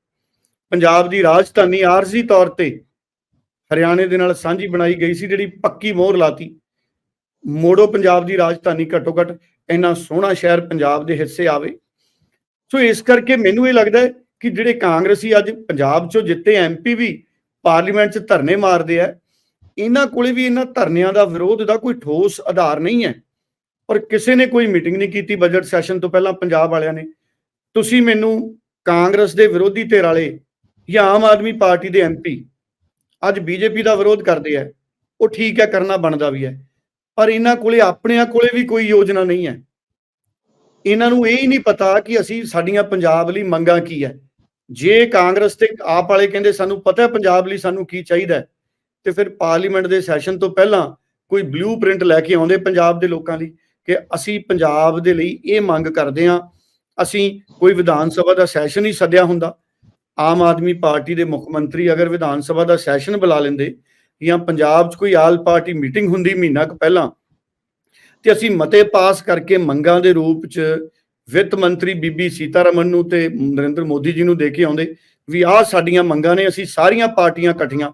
ਪੰਜਾਬ ਦੀ ਰਾਜਧਾਨੀ ਆਰਜ਼ੀ ਤੌਰ ਤੇ ਹਰਿਆਣੇ ਦੇ ਨਾਲ ਸਾਂਝੀ ਬਣਾਈ ਗਈ ਸੀ, ਜਿਹੜੀ ਪੱਕੀ ਮੋਹਰ ਲਾਤੀ। ਮੋੜੋ ਪੰਜਾਬ ਦੀ ਰਾਜਧਾਨੀ ਘੱਟੋ ਘੱਟ ਇੰਨਾ ਸੋਹਣਾ ਸ਼ਹਿਰ ਪੰਜਾਬ ਦੇ ਹਿੱਸੇ ਆਵੇ। ਸੋ ਇਸ ਕਰਕੇ ਮੈਨੂੰ ਇਹ ਲੱਗਦਾ ਹੈ ਕਿ ਜਿਹੜੇ ਕਾਂਗਰਸੀ ਅੱਜ ਪੰਜਾਬ ਚੋਂ ਜਿੱਤੇ ਐਮਪੀ ਵੀ ਪਾਰਲੀਮੈਂਟ 'ਚ ਧਰਨੇ ਮਾਰਦੇ ਆ, ਇਹਨਾਂ ਕੋਲੇ ਵੀ ਇਹਨਾਂ ਧਰਨਿਆਂ ਦਾ ਵਿਰੋਧ ਦਾ ਕੋਈ ਠੋਸ ਆਧਾਰ ਨਹੀਂ ਹੈ। ਔਰ ਕਿਸੇ ਨੇ ਕੋਈ ਮੀਟਿੰਗ ਨਹੀਂ ਕੀਤੀ ਬਜਟ ਸੈਸ਼ਨ ਤੋਂ ਪਹਿਲਾਂ ਪੰਜਾਬ ਵਾਲਿਆਂ ਨੇ। ਤੁਸੀਂ ਮੈਨੂੰ ਕਾਂਗਰਸ ਦੇ ਵਿਰੋਧੀ ਧਿਰ ਵਾਲੇ ਜਾਂ ਆਮ ਆਦਮੀ ਪਾਰਟੀ ਦੇ ਐਮਪੀ ਅੱਜ ਬੀਜੇਪੀ ਦਾ ਵਿਰੋਧ ਕਰਦੇ ਆ, ਉਹ ਠੀਕ ਹੈ, ਕਰਨਾ ਬਣਦਾ ਵੀ ਹੈ, ਪਰ ਇਹਨਾਂ ਕੋਲੇ, ਆਪਣਿਆਂ ਕੋਲੇ ਵੀ ਕੋਈ ਯੋਜਨਾ ਨਹੀਂ ਹੈ। ਇਹਨਾਂ ਨੂੰ ਇਹ ਹੀ ਨਹੀਂ ਪਤਾ ਕਿ ਅਸੀਂ, ਸਾਡੀਆਂ ਪੰਜਾਬ ਲਈ ਮੰਗਾਂ ਕੀ ਹੈ। ਜੇ ਕਾਂਗਰਸ ਤੇ ਆਪ ਵਾਲੇ ਕਹਿੰਦੇ ਸਾਨੂੰ ਪਤਾ ਹੈ ਪੰਜਾਬ ਲਈ ਸਾਨੂੰ ਕੀ ਚਾਹੀਦਾ ਤੇ ਫਿਰ ਪਾਰਲੀਮੈਂਟ ਦੇ ਸੈਸ਼ਨ ਤੋਂ ਪਹਿਲਾਂ ਕੋਈ ਬਲੂਪ੍ਰਿੰਟ ਲੈ ਕੇ ਆਉਂਦੇ ਪੰਜਾਬ ਦੇ ਲੋਕਾਂ ਲਈ ਕਿ ਅਸੀਂ ਪੰਜਾਬ ਦੇ ਲਈ ਇਹ ਮੰਗ ਕਰਦੇ ਹਾਂ, ਅਸੀਂ ਕੋਈ ਵਿਧਾਨ ਸਭਾ ਦਾ ਸੈਸ਼ਨ ਹੀ ਸੱਦਿਆ ਹੁੰਦਾ ਆਮ ਆਦਮੀ ਪਾਰਟੀ ਦੇ ਮੁੱਖ ਮੰਤਰੀ ਅਗਰ ਵਿਧਾਨ ਸਭਾ ਦਾ ਸੈਸ਼ਨ ਬੁਲਾ ਲੈਂਦੇ ਜਾਂ ਪੰਜਾਬ 'ਚ ਕੋਈ ਆਲ ਪਾਰਟੀ ਮੀਟਿੰਗ ਹੁੰਦੀ ਮਹੀਨਾ ਕੁ ਪਹਿਲਾਂ, ਤੇ ਅਸੀਂ ਮਤੇ ਪਾਸ ਕਰਕੇ ਮੰਗਾਂ ਦੇ ਰੂਪ 'ਚ ਵਿੱਤ ਮੰਤਰੀ ਬੀਬੀ ਸੀਤਾਰਮਨ ਨੂੰ ਤੇ ਨਰਿੰਦਰ ਮੋਦੀ ਜੀ ਨੂੰ ਦੇ ਕੇ ਆਉਂਦੇ ਵੀ ਆਹ ਸਾਡੀਆਂ ਮੰਗਾਂ ਨੇ, ਅਸੀਂ ਸਾਰੀਆਂ ਪਾਰਟੀਆਂ ਇਕੱਠੀਆਂ,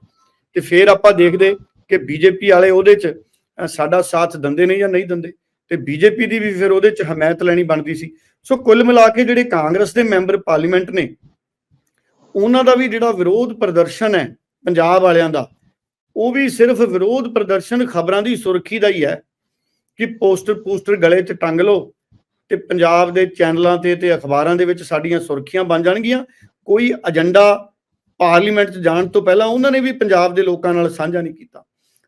ਤੇ ਫਿਰ ਆਪਾਂ ਦੇਖਦੇ ਕਿ ਬੀਜੇਪੀ ਵਾਲੇ ਉਹਦੇ 'ਚ ਸਾਡਾ ਸਾਥ ਦਿੰਦੇ ਨੇ ਜਾਂ ਨਹੀਂ ਦਿੰਦੇ, ਤੇ ਬੀਜੇਪੀ ਦੀ ਵੀ ਫਿਰ ਉਹਦੇ 'ਚ ਹਮਾਇਤ ਲੈਣੀ ਬਣਦੀ ਸੀ। ਸੋ ਕੁੱਲ ਮਿਲਾ ਕੇ ਜਿਹੜੇ ਕਾਂਗਰਸ ਦੇ ਮੈਂਬਰ ਪਾਰਲੀਮੈਂਟ ਨੇ ਉਹਨਾਂ ਦਾ ਵੀ ਜਿਹੜਾ ਵਿਰੋਧ ਪ੍ਰਦਰਸ਼ਨ ਹੈ ਪੰਜਾਬ ਵਾਲਿਆਂ ਦਾ, ਉਹ ਵੀ ਸਿਰਫ ਵਿਰੋਧ ਪ੍ਰਦਰਸ਼ਨ ਖਬਰਾਂ ਦੀ ਸੁਰਖੀ ਦਾ ਹੀ ਹੈ ਕਿ ਪੋਸਟਰ ਪੋਸਟਰ ਗਲੇ 'ਚ ਟੰਗ ਲਓ ਤੇ ਪੰਜਾਬ ਦੇ ਚੈਨਲਾਂ ਤੇ ਤੇ ਅਖਬਾਰਾਂ ਦੇ ਵਿੱਚ ਸਾਡੀਆਂ ਸੁਰਖੀਆਂ ਬਣ ਜਾਣਗੀਆਂ। ਕੋਈ ਏਜੰਡਾ ਪਾਰਲੀਮੈਂਟ 'ਚ ਜਾਣ ਤੋਂ ਪਹਿਲਾਂ ਉਹਨਾਂ ਨੇ ਵੀ ਪੰਜਾਬ ਦੇ ਲੋਕਾਂ ਨਾਲ ਸਾਂਝਾ ਨਹੀਂ ਕੀਤਾ।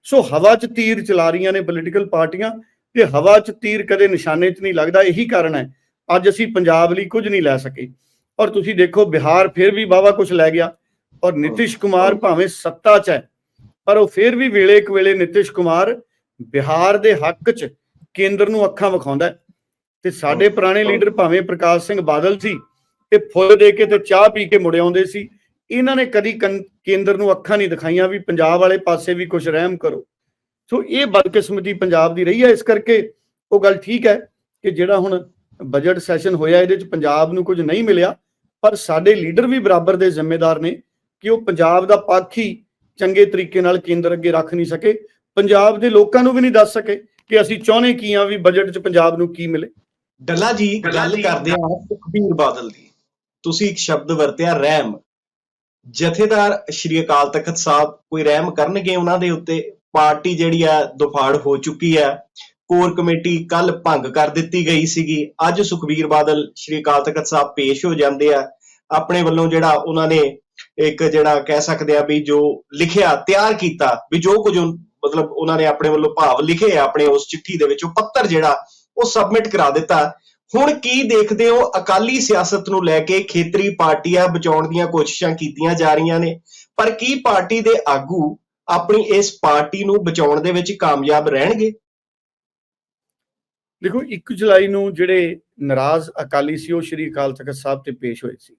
ਸੋ ਹਵਾ 'ਚ ਤੀਰ ਚਲਾ ਰਹੀਆਂ ਨੇ ਪੋਲੀਟੀਕਲ ਪਾਰਟੀਆਂ ਤੇ ਹਵਾ 'ਚ ਤੀਰ ਕਦੇ ਨਿਸ਼ਾਨੇ 'ਚ ਨਹੀਂ ਲੱਗਦਾ, ਇਹੀ ਕਾਰਨ ਹੈ। ਅੱਜ ਅਸੀਂ ਪੰਜਾਬ ਲਈ ਕੁਝ ਨਹੀਂ ਲੈ ਸਕੇ। ਔਰ ਤੁਸੀਂ ਦੇਖੋ ਬਿਹਾਰ ਫਿਰ ਵੀ ਵਾਵਾ ਕੁਝ ਲੈ ਗਿਆ ਔਰ ਨਿਤਿਸ਼ ਕੁਮਾਰ ਭਾਵੇਂ ਸੱਤਾ 'ਚ ਹੈ ਪਰ ਉਹ ਫਿਰ ਵੀ ਵੇਲੇ ਇੱਕ ਵੇਲੇ ਨਿਤਿਸ਼ ਕੁਮਾਰ ਬਿਹਾਰ ਦੇ ਹੱਕ 'ਚ ਕੇਂਦਰ ਨੂੰ ਅੱਖਾਂ ਵਿਖਾਉਂਦਾ। ਤੇ ਸਾਡੇ ਪੁਰਾਣੇ ਲੀਡਰ ਭਾਵੇਂ ਪ੍ਰਕਾਸ਼ ਸਿੰਘ ਬਾਦਲ ਸੀ ਤੇ ਫੁੱਲ ਦੇ ਕੇ ਤੇ ਚਾਹ ਪੀ ਕੇ ਮੁੜ ਆਉਂਦੇ ਸੀ। ਇਹਨਾਂ ਨੇ ਕਦੀ ਕੇਂਦਰ ਨੂੰ ਅੱਖਾਂ ਨਹੀਂ ਦਿਖਾਈਆਂ ਵੀ ਪੰਜਾਬ ਵਾਲੇ ਪਾਸੇ ਵੀ ਕੁਝ ਰਹਿਮ ਕਰੋ। ਸੋ ਇਹ ਬਦਕਿਸਮਤੀ ਪੰਜਾਬ ਦੀ ਰਹੀ ਹੈ। ਇਸ ਕਰਕੇ ਉਹ ਗੱਲ ਠੀਕ ਹੈ ਕਿ ਜਿਹੜਾ ਹੁਣ ਬਜਟ ਸੈਸ਼ਨ ਹੋਇਆ ਇਹਦੇ ਚ ਪੰਜਾਬ ਨੂੰ ਕੁਝ ਨਹੀਂ ਮਿਲਿਆ। ਪਰ ਸਾਡੇ ਲੀਡਰ ਵੀ ਬਰਾਬਰ ਦੇ ਜ਼ਿੰਮੇਦਾਰ ਨੇ ਕਿ ਉਹ ਪੰਜਾਬ ਦਾ ਪੱਖ ਹੀ ਚੰਗੇ ਤਰੀਕੇ ਨਾਲ ਕੇਂਦਰ ਅੱਗੇ ਰੱਖ ਨਹੀਂ ਸਕੇ ਪੰਜਾਬ ਦੇ ਲੋਕਾਂ ਨੂੰ ਵੀ ਨਹੀਂ ਦੱਸ ਸਕੇ ਕਿ ਅਸੀਂ ਚਾਹੁੰਦੇ ਕੀ ਆ ਵੀ ਬਜਟ 'ਚ ਪੰਜਾਬ ਨੂੰ ਕੀ ਮਿਲੇ। ਡੱਲਾ ਜੀ ਗੱਲ ਕਰਦੇ ਆ ਸੁਖਬੀਰ ਬਾਦਲ ਦੀ। ਤੁਸੀਂ ਇੱਕ ਸ਼ਬਦ ਵਰਤਿਆ ਰਹਿਮ। ਜਥੇਦਾਰ ਸ਼੍ਰੀ ਅਕਾਲ ਤਖਤ ਸਾਹਿਬ ਕੋਈ ਰਹਿਮ ਕਰਨਗੇ ਉਹਨਾਂ ਦੇ ਉੱਤੇ? ਪਾਰਟੀ ਜਿਹੜੀ ਆ ਦੁਫਾੜ ਹੋ ਚੁੱਕੀ ਆ। ਕੋਰ ਕਮੇਟੀ ਕੱਲ ਭੰਗ ਕਰ ਦਿੱਤੀ ਗਈ ਸੀਗੀ। ਅੱਜ ਸੁਖਬੀਰ ਬਾਦਲ ਸ਼੍ਰੀ ਅਕਾਲ ਤਖਤ ਸਾਹਿਬ ਪੇਸ਼ ਹੋ ਜਾਂਦੇ ਆ। ਆਪਣੇ ਵੱਲੋਂ ਜਿਹੜਾ ਉਹਨਾਂ ਨੇ ਇੱਕ ਜਿਹੜਾ ਕਹਿ ਸਕਦੇ ਆ ਵੀ ਜੋ ਲਿਖਿਆ, ਤਿਆਰ ਕੀਤਾ, ਵੀ ਜੋ ਕੁਝ ਮਤਲਬ ਉਹਨਾਂ ਨੇ ਆਪਣੇ ਵੱਲੋਂ ਭਾਵ ਲਿਖੇ ਆ, ਆਪਣੇ ਉਸ ਚਿੱਠੀ ਦੇ ਵਿੱਚ ਉਹ ਪੱਤਰ ਜਿਹੜਾ ਉਹ ਸਬਮਿਟ ਕਰਾ ਦਿੱਤਾ। ਹੁਣ ਕੀ ਦੇਖਦੇ ਹੋ? ਅਕਾਲੀ ਸਿਆਸਤ ਨੂੰ ਲੈ ਕੇ ਖੇਤਰੀ ਪਾਰਟੀਆਂ ਬਚਾਉਣ ਦੀਆਂ ਕੋਸ਼ਿਸ਼ਾਂ ਕੀਤੀਆਂ ਜਾ ਰਹੀਆਂ ਨੇ। ਪਰ ਕੀ ਪਾਰਟੀ ਦੇ ਆਗੂ ਆਪਣੀ ਇਸ ਪਾਰਟੀ ਨੂੰ ਬਚਾਉਣ ਦੇ ਵਿੱਚ ਕਾਮਯਾਬ ਰਹਿਣਗੇ? ਦੇਖੋ 1 ਜੁਲਾਈ ਨੂੰ ਜਿਹੜੇ ਨਾਰਾਜ਼ ਅਕਾਲੀ ਸੀ, ਉਹ ਸ਼੍ਰੀ ਅਕਾਲ ਤਖਤ ਸਾਹਿਬ ਤੇ ਪੇਸ਼ ਹੋਏ ਸੀ।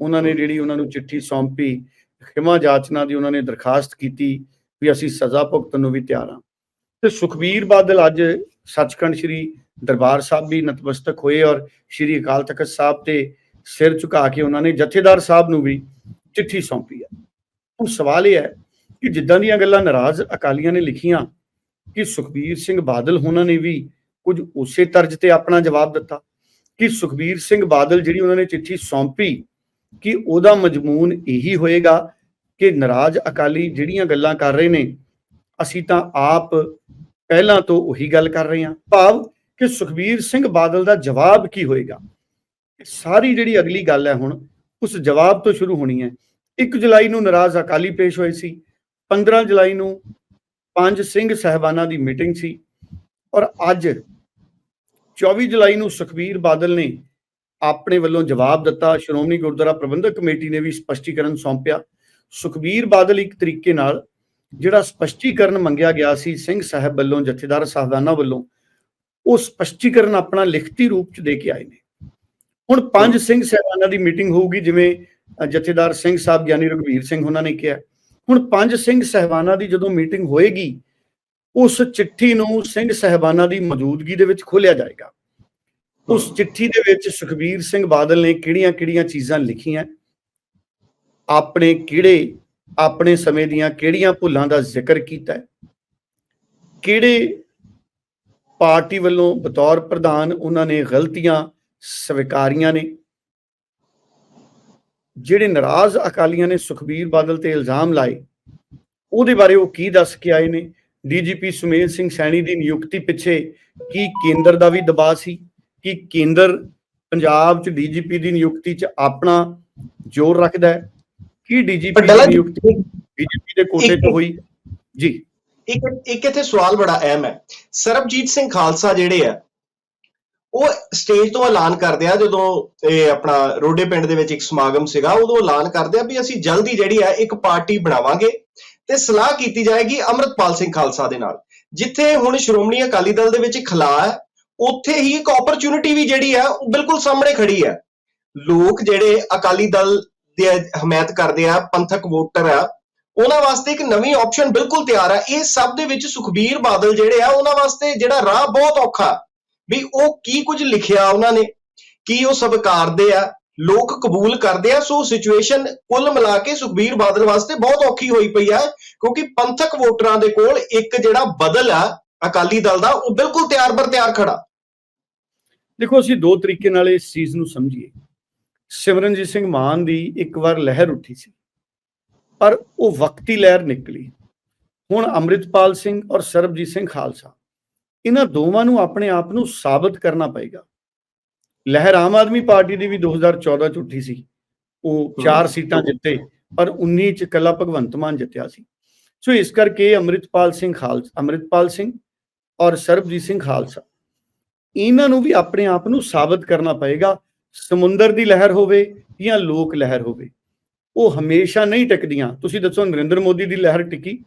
ਉਹਨਾਂ ਨੇ ਜਿਹੜੀ ਉਹਨਾਂ ਨੂੰ ਚਿੱਠੀ ਸੌਂਪੀ, ਖਿਮਾ ਜਾਚਨਾ ਦੀ ਉਹਨਾਂ ਨੇ ਦਰਖਾਸਤ ਕੀਤੀ ਵੀ ਅਸੀਂ ਸਜ਼ਾ ਭੁਗਤਣ ਨੂੰ ਵੀ ਤਿਆਰ ਹਾਂ। ਤੇ ਸੁਖਬੀਰ ਬਾਦਲ ਅੱਜ ਸੱਚਖੰਡ ਸ਼੍ਰੀ ਦਰਬਾਰ ਸਾਹਿਬ ਵੀ ਨਤਮਸਤਕ ਹੋਏ ਔਰ ਸ਼੍ਰੀ ਅਕਾਲ ਤਖਤ ਸਾਹਿਬ ਤੇ ਸਿਰ ਝੁਕਾ ਕੇ ਉਹਨਾਂ ਨੇ ਜਥੇਦਾਰ ਸਾਹਿਬ ਨੂੰ ਵੀ ਚਿੱਠੀ ਸੌਂਪੀ ਹੈ। ਹੁਣ ਸਵਾਲ ਇਹ ਹੈ ਕਿ ਜਿੱਦਾਂ ਦੀਆਂ ਗੱਲਾਂ ਨਾਰਾਜ਼ ਅਕਾਲੀਆਂ ਨੇ ਲਿਖੀਆਂ ਕਿ ਸੁਖਬੀਰ ਸਿੰਘ ਬਾਦਲ ਉਹਨਾਂ ਨੇ ਵੀ ਕੁਝ ਉਸੇ ਤਰਜ ਤੇ ਆਪਣਾ ਜਵਾਬ ਦਿੱਤਾ, ਕਿ ਸੁਖਬੀਰ ਸਿੰਘ ਬਾਦਲ ਜਿਹੜੀ ਉਹਨਾਂ ਨੇ ਚਿੱਠੀ ਸੌਂਪੀ ਕਿ ਉਹਦਾ ਮਜਮੂਨ ਇਹੀ ਹੋਏਗਾ ਕਿ ਨਾਰਾਜ਼ ਅਕਾਲੀ ਜਿਹੜੀਆਂ ਗੱਲਾਂ ਕਰ ਰਹੇ ਨੇ, ਅਸੀਂ ਤਾਂ ਆਪ ਪਹਿਲਾਂ ਤੋਂ ਉਹੀ ਗੱਲ ਕਰ ਰਹੇ ਹਾਂ। ਭਾਵ ਕਿ ਸੁਖਬੀਰ ਸਿੰਘ ਬਾਦਲ ਦਾ ਜਵਾਬ ਕੀ ਹੋਏਗਾ? ਸਾਰੀ ਜਿਹੜੀ ਅਗਲੀ ਗੱਲ ਹੈ ਹੁਣ, ਉਸ ਜਵਾਬ ਤੋਂ ਸ਼ੁਰੂ ਹੋਣੀ ਹੈ। 1 ਜੁਲਾਈ ਨੂੰ ਨਾਰਾਜ਼ ਅਕਾਲੀ ਪੇਸ਼ ਹੋਏ ਸੀ 15 ਜੁਲਾਈ ਨੂੰ ਪੰਜ ਸਿੰਘ ਸਹਿਬਾਨਾਂ ਦੀ ਮੀਟਿੰਗ ਸੀ। ਔਰ ਅੱਜ 24 ਜੁਲਾਈ ਨੂੰ ਸੁਖਬੀਰ ਬਾਦਲ ਨੇ ਆਪਣੇ ਵੱਲੋਂ ਜਵਾਬ ਦਿੱਤਾ ਸ਼੍ਰੋਮਣੀ ਗੁਰਦੁਆਰਾ ਪ੍ਰਬੰਧਕ ਕਮੇਟੀ ਨੇ ਵੀ ਸਪਸ਼ਟੀਕਰਨ ਸੌਂਪਿਆ। ਸੁਖਬੀਰ ਬਾਦਲ ਇੱਕ ਤਰੀਕੇ ਨਾਲ ਜਿਹੜਾ ਸਪਸ਼ਟੀਕਰਨ ਮੰਗਿਆ ਗਿਆ ਸੀ ਸਿੰਘ ਸਾਹਿਬ ਵੱਲੋਂ ਜਥੇਦਾਰ ਸਾਹਿਬਾਨਾਂ ਵੱਲੋਂ ਉਹ ਸਪਸ਼ਟੀਕਰਨ ਆਪਣਾ ਲਿਖਤੀ ਰੂਪ ਚ ਦੇ ਕੇ ਆਏ ਨੇ। ਹੁਣ ਪੰਜ ਸਿੰਘ ਸਾਹਿਬਾਨਾਂ ਦੀ ਮੀਟਿੰਗ ਹੋਊਗੀ ਜਿਵੇਂ ਜਥੇਦਾਰ ਸਿੰਘ ਸਾਹਿਬ ਗਿਆਨੀ ਰਘਵੀਰ ਸਿੰਘ ਉਹਨਾਂ ਨੇ ਕਿਹਾ। ਹੁਣ ਪੰਜ ਸਿੰਘ ਸਾਹਿਬਾਨਾਂ ਦੀ ਜਦੋਂ ਮੀਟਿੰਗ ਹੋਏਗੀ ਉਸ ਚਿੱਠੀ ਨੂੰ ਸਿੰਘ ਸਹਿਬਾਨਾਂ ਦੀ ਮੌਜੂਦਗੀ ਦੇ ਵਿੱਚ ਖੋਲਿਆ ਜਾਏਗਾ। ਉਸ ਚਿੱਠੀ ਦੇ ਵਿੱਚ ਸੁਖਬੀਰ ਸਿੰਘ ਬਾਦਲ ਨੇ ਕਿਹੜੀਆਂ-ਕਿਹੜੀਆਂ ਚੀਜ਼ਾਂ ਲਿਖੀਆਂ? ਆਪਣੇ ਕਿਹੜੇ, ਆਪਣੇ ਸਮੇਂ ਦੀਆਂ ਕਿਹੜੀਆਂ ਭੁੱਲਾਂ ਦਾ ਜ਼ਿਕਰ ਕੀਤਾ? ਕਿਹੜੇ ਪਾਰਟੀ ਵੱਲੋਂ ਬਤੌਰ ਪ੍ਰਧਾਨ ਉਹਨਾਂ ਨੇ ਗਲਤੀਆਂ ਸਵੀਕਾਰੀਆਂ ਨੇ? ਜਿਹੜੇ ਨਾਰਾਜ਼ ਅਕਾਲੀਆਂ ਨੇ ਸੁਖਬੀਰ ਬਾਦਲ ਤੇ ਇਲਜ਼ਾਮ ਲਾਏ, ਉਹਦੇ ਬਾਰੇ ਉਹ ਕੀ ਦੱਸ ਕੇ ਆਏ ਨੇ? ਡੀਜੀਪੀ ਸੁਮੇਲ ਸਿੰਘ ਸੈਣੀ ਦੀ ਨਿਯੁਕਤੀ ਪਿੱਛੇ ਕੀ ਕੇਂਦਰ ਦਾ ਵੀ ਦਬਾਅ ਸੀ? ਕਿ ਕੇਂਦਰ ਪੰਜਾਬ 'ਚ ਡੀਜੀਪੀ ਦੀ ਨਿਯੁਕਤੀ 'ਚ ਆਪਣਾ ਜ਼ੋਰ ਰੱਖਦਾ ਹੈ? ਕੀ ਡੀਜੀਪੀ ਦੀ ਨਿਯੁਕਤੀ ਬੀਜੇਪੀ ਦੇ ਕੋਟੇ 'ਚ ਹੋਈ? ਜੀ। ਇੱਕ ਇੱਕ ਇੱਥੇ ਸਵਾਲ ਬੜਾ ਅਹਿਮ ਹੈ। ਸਰਬਜੀਤ ਸਿੰਘ ਖਾਲਸਾ ਜਿਹੜੇ ਆ ਉਹ ਸਟੇਜ ਤੋਂ ਐਲਾਨ ਕਰਦੇ ਆ ਜਦੋਂ ਇਹ ਆਪਣਾ ਰੋਡੇ ਪਿੰਡ ਦੇ ਵਿੱਚ ਇੱਕ ਸਮਾਗਮ ਸੀਗਾ ਉਦੋਂ ਐਲਾਨ ਕਰਦੇ ਆ ਵੀ ਅਸੀਂ ਜਲਦੀ ਜਿਹੜੀ ਆ ਇੱਕ ਪਾਰਟੀ ਬਣਾਵਾਂਗੇ ਤੇ ਸਲਾਹ ਕੀਤੀ ਜਾਏਗੀ ਅਮਰਤਪਾਲ ਸਿੰਘ ਖਾਲਸਾ ਦੇ ਨਾਲ ਜਿੱਥੇ ਹੁਣ ਸ਼੍ਰੋਮਣੀ ਅਕਾਲੀ ਦਲ ਦੇ ਵਿੱਚ ਖਲਾ ਹੈ। ਉੱਥੇ ਹੀ ਇੱਕ ਓਪਰਚੁਨਿਟੀ ਵੀ ਜਿਹੜੀ ਹੈ, ਉਹ ਬਿਲਕੁਲ ਸਾਹਮਣੇ ਖੜੀ ਹੈ। ਲੋਕ ਜਿਹੜੇ ਅਕਾਲੀ ਦਲ ਦੇ ਹਮਾਇਤ ਕਰਦੇ ਆ, ਪੰਥਕ ਵੋਟਰ ਆ, ਉਹਨਾਂ ਵਾਸਤੇ ਇੱਕ ਨਵੀਂ ਆਪਸ਼ਨ ਬਿਲਕੁਲ ਤਿਆਰ ਆ ਇਹ ਸਭ ਦੇ ਵਿੱਚ ਸੁਖਬੀਰ ਬਾਦਲ ਜਿਹੜੇ ਆ, ਉਹਨਾਂ ਵਾਸਤੇ ਜਿਹੜਾ ਰਾਹ ਬਹੁਤ ਔਖਾ ਵੀ ਉਹ ਕੀ ਕੁਝ ਲਿਖਿਆ ਉਹਨਾਂ ਨੇ, ਕੀ ਉਹ ਸਵੀਕਾਰਦੇ ਆ, ਲੋਕ ਕਬੂਲ ਕਰਦੇ ਆ। ਸੋ ਸਿਚੁਏਸ਼ਨ ਕੁੱਲ ਮਿਲਾ ਕੇ ਸੁਖਬੀਰ ਬਾਦਲ ਵਾਸਤੇ ਬਹੁਤ ਔਖੀ ਹੋਈ ਪਈ ਆ ਕਿਉਂਕਿ ਪੰਥਕ ਵੋਟਰਾਂ ਦੇ ਕੋਲ ਇੱਕ ਜਿਹੜਾ ਬਦਲ ਆ ਅਕਾਲੀ ਦਲ ਦਾ, ਉਹ ਬਿਲਕੁਲ ਤਿਆਰ ਬਰ ਤਿਆਰ ਖੜਾ। ਦੇਖੋ ਅਸੀਂ ਦੋ ਤਰੀਕੇ ਨਾਲ ਇਸ ਚੀਜ਼ ਨੂੰ ਸਮਝੀਏ। ਸਿਮਰਨਜੀਤ ਸਿੰਘ ਮਾਨ ਦੀ ਇੱਕ ਵਾਰ ਲਹਿਰ ਉੱਠੀ ਸੀ ਪਰ ਉਹ ਵਕਤੀ ਲਹਿਰ ਨਿਕਲੀ। ਹੁਣ ਅੰਮ੍ਰਿਤਪਾਲ ਸਿੰਘ ਔਰ ਸਰਬਜੀਤ ਸਿੰਘ ਖਾਲਸਾ ਇਹਨਾਂ ਦੋਵਾਂ ਨੂੰ ਆਪਣੇ ਆਪ ਨੂੰ ਸਾਬਤ ਕਰਨਾ ਪਏਗਾ। ਲਹਿਰ ਆਮ ਆਦਮੀ ਪਾਰਟੀ ਦੀ ਵੀ 2014 ਚ ਉੱਠੀ ਸੀ। ਉਹ ਚਾਰ ਸੀਟਾਂ ਜਿੱਤੇ ਪਰ 19 ਚ ਕੱਲਾ ਭਗਵੰਤ ਮਾਨ ਜਿੱਤਿਆ ਸੀ। ਸੋ ਇਸ ਕਰਕੇ ਅੰਮ੍ਰਿਤਪਾਲ ਸਿੰਘ ਖਾਲਸਾ ਅੰਮ੍ਰਿਤਪਾਲ ਸਿੰਘ ਔਰ ਸਰਬਜੀਤ ਸਿੰਘ ਖਾਲਸਾ ਇਹਨਾਂ ਨੂੰ ਵੀ ਆਪਣੇ ਆਪ ਨੂੰ ਸਾਬਤ ਕਰਨਾ ਪਏਗਾ। ਸਮੁੰਦਰ ਦੀ ਲਹਿਰ ਹੋਵੇ ਜਾਂ ਲੋਕ ਲਹਿਰ ਹੋਵੇ। ਉਹ ਹਮੇਸ਼ਾ ਨਹੀਂ ਟਿਕਦੀਆਂ। ਤੁਸੀਂ ਦੱਸੋ ਨਰਿੰਦਰ ਮੋਦੀ ਦੀ ਲਹਿਰ ਟਿਕੀ?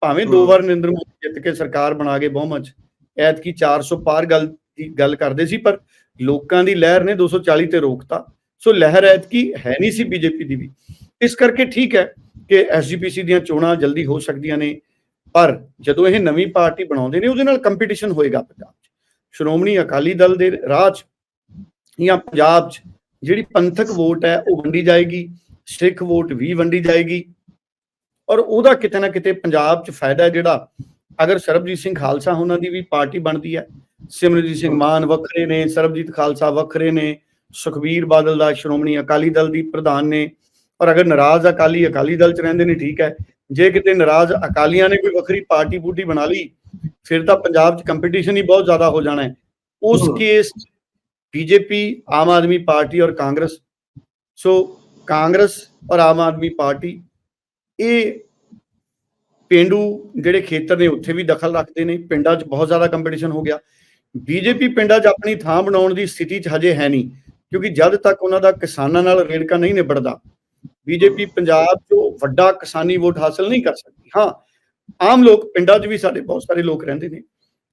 ਭਾਵੇਂ ਦੋ। ਵਾਰ ਨਰਿੰਦਰ ਮੋਦੀ ਜਿੱਤ ਕੇ ਸਰਕਾਰ ਬਣਾ ਕੇ ਬਹੁਮਤ 'ਚ। ਐਤਕੀ 400 ਪਾਰ ਗੱਲ ਦੀ ਗੱਲ ਕਰਦੇ ਸੀ ਪਰ ਲੋਕਾਂ ਦੀ ਲਹਿਰ ਨੇ 240 ਤੇ ਰੋਕਤਾ। ਸੋ ਲਹਿਰ ਐਤਕੀ ਹੈ ਨਹੀਂ ਸੀ ਬੀਜੇਪੀ ਦੀ ਵੀ। ਇਸ ਕਰਕੇ ਠੀਕ ਹੈ ਕਿ ਐਸਜੀਪੀਸੀ ਦੀਆਂ ਚੋਣਾਂ ਜਲਦੀ ਹੋ ਸਕਦੀਆਂ ਨੇ। ਪਰ ਜਦੋਂ ਇਹ ਨਵੀਂ ਪਾਰਟੀ ਬਣਾਉਂਦੇ ਨੇ ਉਹਦੇ ਨਾਲ ਕੰਪੀਟੀਸ਼ਨ ਹੋਏਗਾ ਪੰਜਾਬ 'ਚ। ਸ਼੍ਰੋਮਣੀ ਅਕਾਲੀ ਦਲ ਦੇ ਰਾਹ 'ਚ ਜਾਂ ਪੰਜਾਬ 'ਚ ਜਿਹੜੀ ਪੰਥਕ ਵੋਟ ਹੈ ਉਹ ਵੰਡੀ ਜਾਏਗੀ, ਸਿੱਖ ਵੋਟ ਵੀ ਵੰਡੀ ਜਾਏਗੀ ਔਰ ਉਹਦਾ ਕਿਤੇ ਨਾ ਕਿਤੇ ਪੰਜਾਬ 'ਚ ਫਾਇਦਾ ਜਿਹੜਾ ਅਗਰ ਸਰਬਜੀਤ ਸਿੰਘ ਖਾਲਸਾ ਉਹਨਾਂ ਦੀ ਵੀ ਪਾਰਟੀ ਬਣਦੀ ਹੈ ਸਿਮਰਜੀਤ ਸਿੰਘ ਮਾਨ ਵੱਖਰੇ ਨੇ, ਸਰਬਜੀਤ ਖਾਲਸਾ ਵੱਖਰੇ ਨੇ, ਸੁਖਬੀਰ ਬਾਦਲ ਦਾ ਸ਼੍ਰੋਮਣੀ ਅਕਾਲੀ ਦਲ ਦੀ ਪ੍ਰਧਾਨ ਨੇ ਔਰ ਅਗਰ ਨਾਰਾਜ਼ ਅਕਾਲੀ ਅਕਾਲੀ ਦਲ 'ਚ ਰਹਿੰਦੇ ਨੇ ਠੀਕ ਹੈ, ਜੇ ਕਿਤੇ ਨਾਰਾਜ਼ ਅਕਾਲੀਆਂ ਨੇ ਕੋਈ ਵੱਖਰੀ ਪਾਰਟੀ ਪੂਟੀ ਬਣਾ ਲਈ ਫਿਰ ਤਾਂ ਪੰਜਾਬ 'ਚ ਕੰਪੀਟੀਸ਼ਨ ਹੀ ਬਹੁਤ ਜ਼ਿਆਦਾ ਹੋ ਜਾਣਾ ਹੈ। ਉਸ। Case BJP Aam Aadmi party ਔਰ ਕਾਂਗਰਸ। ਸੋ ਕਾਂਗਰਸ ਔਰ ਆਮ ਆਦਮੀ ਪਾਰਟੀ ਇਹ ਪਿੰਡੂ ਜਿਹੜੇ ਖੇਤਰ ਨੇ ਉੱਥੇ ਵੀ ਦਖਲ ਰੱਖਦੇ ਨੇ। ਪਿੰਡਾਂ 'ਚ ਬਹੁਤ ਜ਼ਿਆਦਾ ਕੰਪੀਟੀਸ਼ਨ ਹੋ ਗਿਆ। ਬੀਜੇਪੀ ਪਿੰਡਾਂ 'ਚ ਆਪਣੀ ਥਾਂ ਬਣਾਉਣ ਦੀ ਸਥਿਤੀ 'ਚ ਹਜੇ ਹੈ ਨਹੀਂ ਕਿਉਂਕਿ ਜਦ ਤੱਕ ਉਹਨਾਂ ਦਾ ਕਿਸਾਨਾਂ ਨਾਲ ਰੇੜਕਾ ਨਹੀਂ ਨਿਬੜਦਾ ਬੀਜੇਪੀ ਪੰਜਾਬ 'ਚੋਂ ਵੱਡਾ ਕਿਸਾਨੀ ਵੋਟ ਹਾਸਲ ਨਹੀਂ ਕਰ ਸਕਦੀ। ਹਾਂ ਆਮ ਲੋਕ ਪਿੰਡਾਂ 'ਚ ਵੀ ਸਾਡੇ ਬਹੁਤ ਸਾਰੇ ਲੋਕ ਰਹਿੰਦੇ ਨੇ,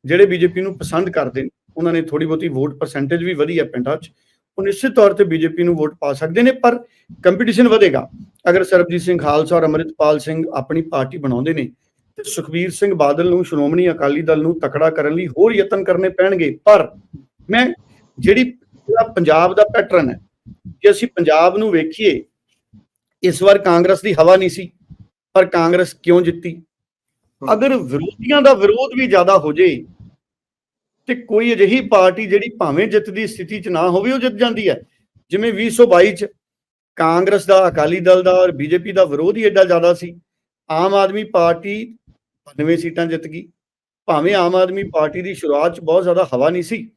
ਜਿਹੜੇ ਬੀਜੇਪੀ ਨੂੰ ਪਸੰਦ ਕਰਦੇ ਨੇ, ਉਹਨਾਂ ਨੇ ਥੋੜੀ ਬਹੁਤੀ ਵੋਟ ਪਰਸੈਂਟੇਜ ਵੀ ਵਧੀ ਹੈ ਪਿੰਡਾਂ 'ਚ, ਉਹ ਨਿਸ਼ਚਿਤ ਤੌਰ ਤੇ ਬੀਜੇਪੀ ਨੂੰ ਵੋਟ ਪਾ ਸਕਦੇ ਨੇ, ਪਰ ਕੰਪੀਟੀਸ਼ਨ ਵਧੇਗਾ। ਅਗਰ ਸਰਬਜੀਤ ਸਿੰਘ ਖਾਲਸਾ ਔਰ ਅਮਰਿਤਪਾਲ ਸਿੰਘ ਆਪਣੀ ਪਾਰਟੀ ਬਣਾਉਂਦੇ ਨੇ, ਤੇ ਸੁਖਬੀਰ ਸਿੰਘ ਬਾਦਲ ਨੂੰ, ਸ਼੍ਰੋਮਣੀ ਅਕਾਲੀ ਦਲ ਨੂੰ ਤਕੜਾ ਕਰਨ ਲਈ ਹੋਰ ਯਤਨ ਕਰਨੇ ਪੈਣਗੇ, ਪਰ ਮੈਂ ਜਿਹੜੀ ਪੰਜਾਬ ਦਾ ਪੈਟਰਨ ਹੈ, ਜੇ ਅਸੀਂ ਪੰਜਾਬ ਨੂੰ ਵੇਖੀਏ, ਇਸ ਵਾਰ ਕਾਂਗਰਸ ਦੀ ਹਵਾ ਨਹੀਂ ਸੀ, ਪਰ ਕਾਂਗਰਸ ਕਿਉਂ ਜਿੱਤੀ? ਅਗਰ ਵਿਰੋਧੀਆਂ ਦਾ ਵਿਰੋਧ ਵੀ ਜ਼ਿਆਦਾ ਹੋ ਜੇ ਤੇ ਕੋਈ ਅਜਿਹੀ ਪਾਰਟੀ ਜਿਹੜੀ ਭਾਵੇਂ ਜਿੱਤ ਦੀ ਸਥਿਤੀ 'ਚ ਨਾ ਹੋਵੇ ਉਹ ਜਿੱਤ ਜਾਂਦੀ ਹੈ। ਜਿਵੇਂ 2022 'ਚ ਕਾਂਗਰਸ ਦਾ ਅਕਾਲੀ ਦਲ ਦਾ ਔਰ ਬੀਜੇਪੀ ਦਾ ਵਿਰੋਧ ਹੀ ਐਡਾ ਜ਼ਿਆਦਾ ਸੀ। ਆਮ ਆਦਮੀ ਪਾਰਟੀ 92 ਸੀਟਾਂ ਜਿੱਤ ਗਈ। ਭਾਵੇਂ ਆਮ ਆਦਮੀ ਪਾਰਟੀ ਦੀ ਸ਼ੁਰੂਆਤ 'ਚ ਬਹੁਤ ਜ਼ਿਆਦਾ ਹਵਾ ਨਹੀਂ ਸੀ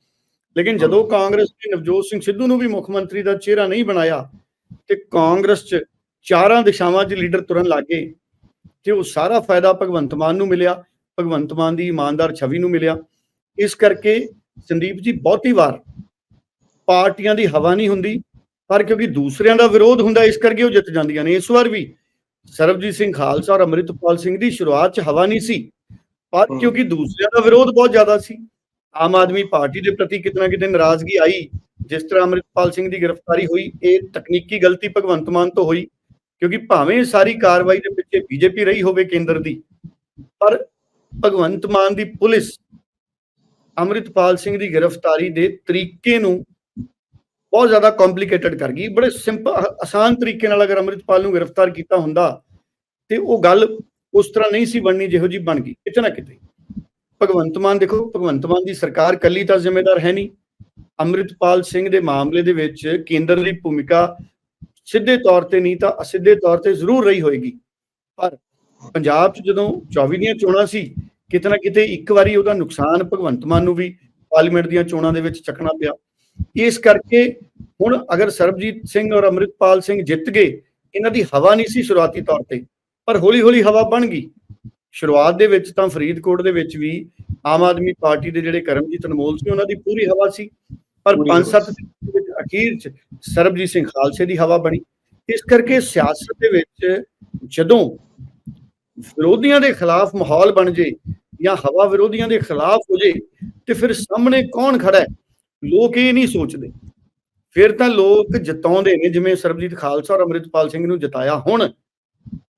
ਲੇਕਿਨ ਜਦੋਂ ਕਾਂਗਰਸ ਨੇ ਨਵਜੋਤ ਸਿੰਘ ਸਿੱਧੂ ਨੂੰ ਵੀ ਮੁੱਖ ਮੰਤਰੀ ਦਾ ਚਿਹਰਾ ਨਹੀਂ ਬਣਾਇਆ ਤੇ ਕਾਂਗਰਸ 'ਚ ਚਾਰਾਂ ਦਿਸ਼ਾਵਾਂ 'ਚ ਲੀਡਰ ਤੁਰਨ ਲੱਗੇ ਤੇ ਉਹ ਸਾਰਾ ਫਾਇਦਾ ਭਗਵੰਤ ਮਾਨ ਨੂੰ ਮਿਲਿਆ ਭਗਵੰਤ ਮਾਨ ਦੀ ਇਮਾਨਦਾਰ ਛਵੀ ਨੂੰ ਮਿਲਿਆ। ਇਸ ਕਰਕੇ ਸੰਦੀਪ ਜੀ ਬਹੁਤੀ ਵਾਰ ਪਾਰਟੀਆਂ ਦੀ ਹਵਾ ਨਹੀਂ ਹੁੰਦੀ ਪਰ ਕਿਉਂਕਿ ਦੂਸਰਿਆਂ ਦਾ ਵਿਰੋਧ ਹੁੰਦਾ ਇਸ ਕਰਕੇ ਉਹ ਜਿੱਤ ਜਾਂਦੀਆਂ ਨੇ। ਇਸ ਵਾਰ ਵੀ ਸਰਬਜੀਤ ਸਿੰਘ ਖਾਲਸਾ ਔਰ ਅਮਰਿਤਪਾਲ ਸਿੰਘ ਦੀ ਸ਼ੁਰੂਆਤ 'ਚ ਹਵਾ ਨਹੀਂ ਸੀ ਪਰ। ਕਿਉਂਕਿ ਦੂਸਰਿਆਂ ਦਾ ਵਿਰੋਧ ਬਹੁਤ ਜ਼ਿਆਦਾ ਸੀ। ਆਮ ਆਦਮੀ ਪਾਰਟੀ ਦੇ ਪ੍ਰਤੀ ਕਿਤਨਾ ਕਿਤੇ ਨਾਰਾਜ਼ਗੀ ਆਈ ਜਿਸ ਤਰ੍ਹਾਂ ਅਮਰਿਤਪਾਲ ਸਿੰਘ ਦੀ ਗ੍ਰਿਫਤਾਰੀ ਹੋਈ ਇਹ ਤਕਨੀਕੀ ਗਲਤੀ ਭਗਵੰਤ ਮਾਨ ਤੋਂ ਹੋਈ। ਕਿਉਂਕਿ ਭਾਵੇਂ ਸਾਰੀ ਕਾਰਵਾਈ ਦੇ ਪਿੱਛੇ ਬੀਜੇਪੀ ਰਹੀ ਹੋਵੇ ਕੇਂਦਰ ਦੀ, ਪਰ ਭਗਵੰਤ ਮਾਨ ਦੀ ਪੁਲਿਸ ਅੰਮ੍ਰਿਤਪਾਲ ਸਿੰਘ ਦੀ ਗ੍ਰਿਫਤਾਰੀ ਦੇ ਤਰੀਕੇ ਨੂੰ ਬਹੁਤ ਜ਼ਿਆਦਾ ਕੰਪਲਿਕੇਟਡ ਕਰ ਗਈ। ਬੜੇ ਸਿੰਪਲ ਆਸਾਨ ਤਰੀਕੇ ਨਾਲ ਅਗਰ ਅੰਮ੍ਰਿਤਪਾਲ ਨੂੰ ਗ੍ਰਿਫਤਾਰ ਕੀਤਾ ਹੁੰਦਾ ਤੇ ਉਹ ਗੱਲ ਉਸ ਤਰ੍ਹਾਂ ਨਹੀਂ ਸੀ ਬਣਨੀ ਜਿਹੋ ਜੀ ਬਣ ਗਈ, ਕਿਤੇ ਨਾ ਕਿਤੇ। ਭਗਵੰਤ ਮਾਨ ਦੇਖੋ, ਭਗਵੰਤ ਮਾਨ ਦੀ ਸਰਕਾਰ ਕੱਲੀ ਤਾਂ ਜ਼ਿੰਮੇਦਾਰ ਹੈ ਨਹੀਂ। ਅੰਮ੍ਰਿਤਪਾਲ ਸਿੰਘ ਦੇ ਮਾਮਲੇ ਦੇ ਵਿੱਚ ਕੇਂਦਰ ਦੀ ਭੂਮਿਕਾ ਸਿੱਧੇ ਤੌਰ ਤੇ ਨਹੀਂ ਤਾਂ ਅਸਿੱਧੇ ਤੌਰ ਤੇ ਜ਼ਰੂਰ ਰਹੀ ਹੋਏਗੀ। ਪਰ ਪੰਜਾਬ 'ਚ ਜਦੋਂ 24 ਦੀਆਂ ਚੋਣਾਂ ਸੀ ਕਿਤੇ ਨਾ ਕਿਤੇ ਇੱਕ ਵਾਰੀ ਉਹਦਾ ਨੁਕਸਾਨ ਭਗਵੰਤ ਮਾਨ ਨੂੰ ਵੀ ਪਾਰਲੀਮੈਂਟ ਦੀਆਂ ਚੋਣਾਂ ਦੇ ਵਿੱਚ ਚੱਕਣਾ ਪਿਆ। ਇਸ ਕਰਕੇ ਹੁਣ ਅਗਰ ਸਰਬਜੀਤ ਸਿੰਘ ਔਰ ਅੰਮ੍ਰਿਤਪਾਲ ਸਿੰਘ ਜਿੱਤ ਗਏ ਇਹਨਾਂ ਦੀ ਹਵਾ ਨਹੀਂ ਸੀ ਸ਼ੁਰੂਆਤੀ ਤੌਰ ਤੇ ਪਰ ਹੌਲੀ ਹੌਲੀ ਹਵਾ ਬਣ ਗਈ। ਸ਼ੁਰੂਆਤ ਦੇ ਵਿੱਚ ਤਾਂ ਫਰੀਦਕੋਟ ਦੇ ਵਿੱਚ ਵੀ ਆਮ ਆਦਮੀ ਪਾਰਟੀ ਦੇ ਜਿਹੜੇ ਕਰਮਜੀਤ ਅਨਮੋਲ ਸੀ ਉਹਨਾਂ ਦੀ ਪੂਰੀ ਹਵਾ ਸੀ ਪਰ ਪੂਰੀ 5-7 ਦੇ ਵਿੱਚ ਅਖੀਰ 'ਚ ਸਰਬਜੀਤ ਸਿੰਘ ਖਾਲਸੇ ਦੀ ਹਵਾ ਬਣੀ। ਇਸ ਕਰਕੇ ਸਿਆਸਤ ਦੇ ਵਿੱਚ ਜਦੋਂ ਵਿਰੋਧੀਆਂ ਦੇ ਖਿਲਾਫ ਮਾਹੌਲ ਬਣ ਜੇ ਜਾਂ ਹਵਾ ਵਿਰੋਧੀਆਂ ਦੇ ਖਿਲਾਫ ਹੋ ਜੇ, ਤੇ ਫਿਰ ਸਾਹਮਣੇ ਕੌਣ ਖੜਾ ਹੈ? ਲੋਕ ਇਹ ਨਹੀਂ ਸੋਚਦੇ। ਫਿਰ ਤਾਂ ਲੋਕ ਜਿਤਾਉਂਦੇ ਨੇ, ਜਿਵੇਂ ਸਰਬਜੀਤ ਖਾਲਸਾ ਔਰ ਅੰਮ੍ਰਿਤਪਾਲ ਸਿੰਘ ਨੂੰ ਜਿਤਾਇਆ ਹੁਣ।